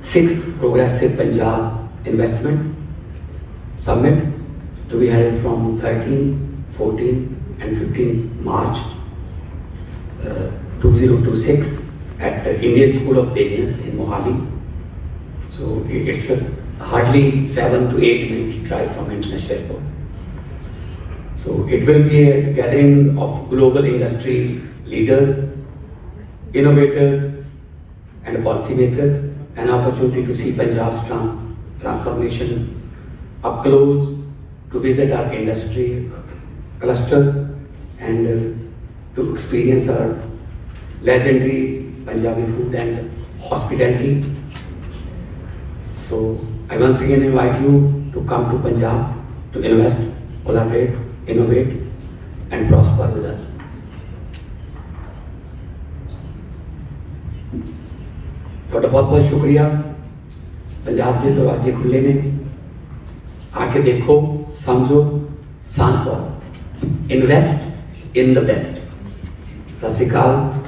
sixth Progressive Punjab Investment Summit to be held from 13, 14 and 15 March uh, 2026 at the Indian School of Business in Mohali. So it's a hardly seven to eight minute drive from International Airport. So it will be a gathering of global industry leaders, innovators, and policymakers, an opportunity to see Punjab's trans- transformation up close, to visit our industry clusters, and uh, to experience our legendary Punjabi food and hospitality. So I once again invite you to come to Punjab to invest, collaborate, innovate, and prosper with us. ਤੁਹਾਡਾ ਬਹੁਤ ਬਹੁਤ ਸ਼ੁਕਰੀਆ ਪੰਜਾਬ ਦੇ ਦਰਵਾਜ਼ੇ ਖੁੱਲੇ ਨੇ ਆ ਕੇ ਦੇਖੋ ਸਮਝੋ ਸਾਂਝ ਪਾਓ ਇਨਵੈਸਟ ਇਨ ਦ ਬੈਸਟ ਸਤਿ ਸ਼੍ਰੀ ਅਕਾਲ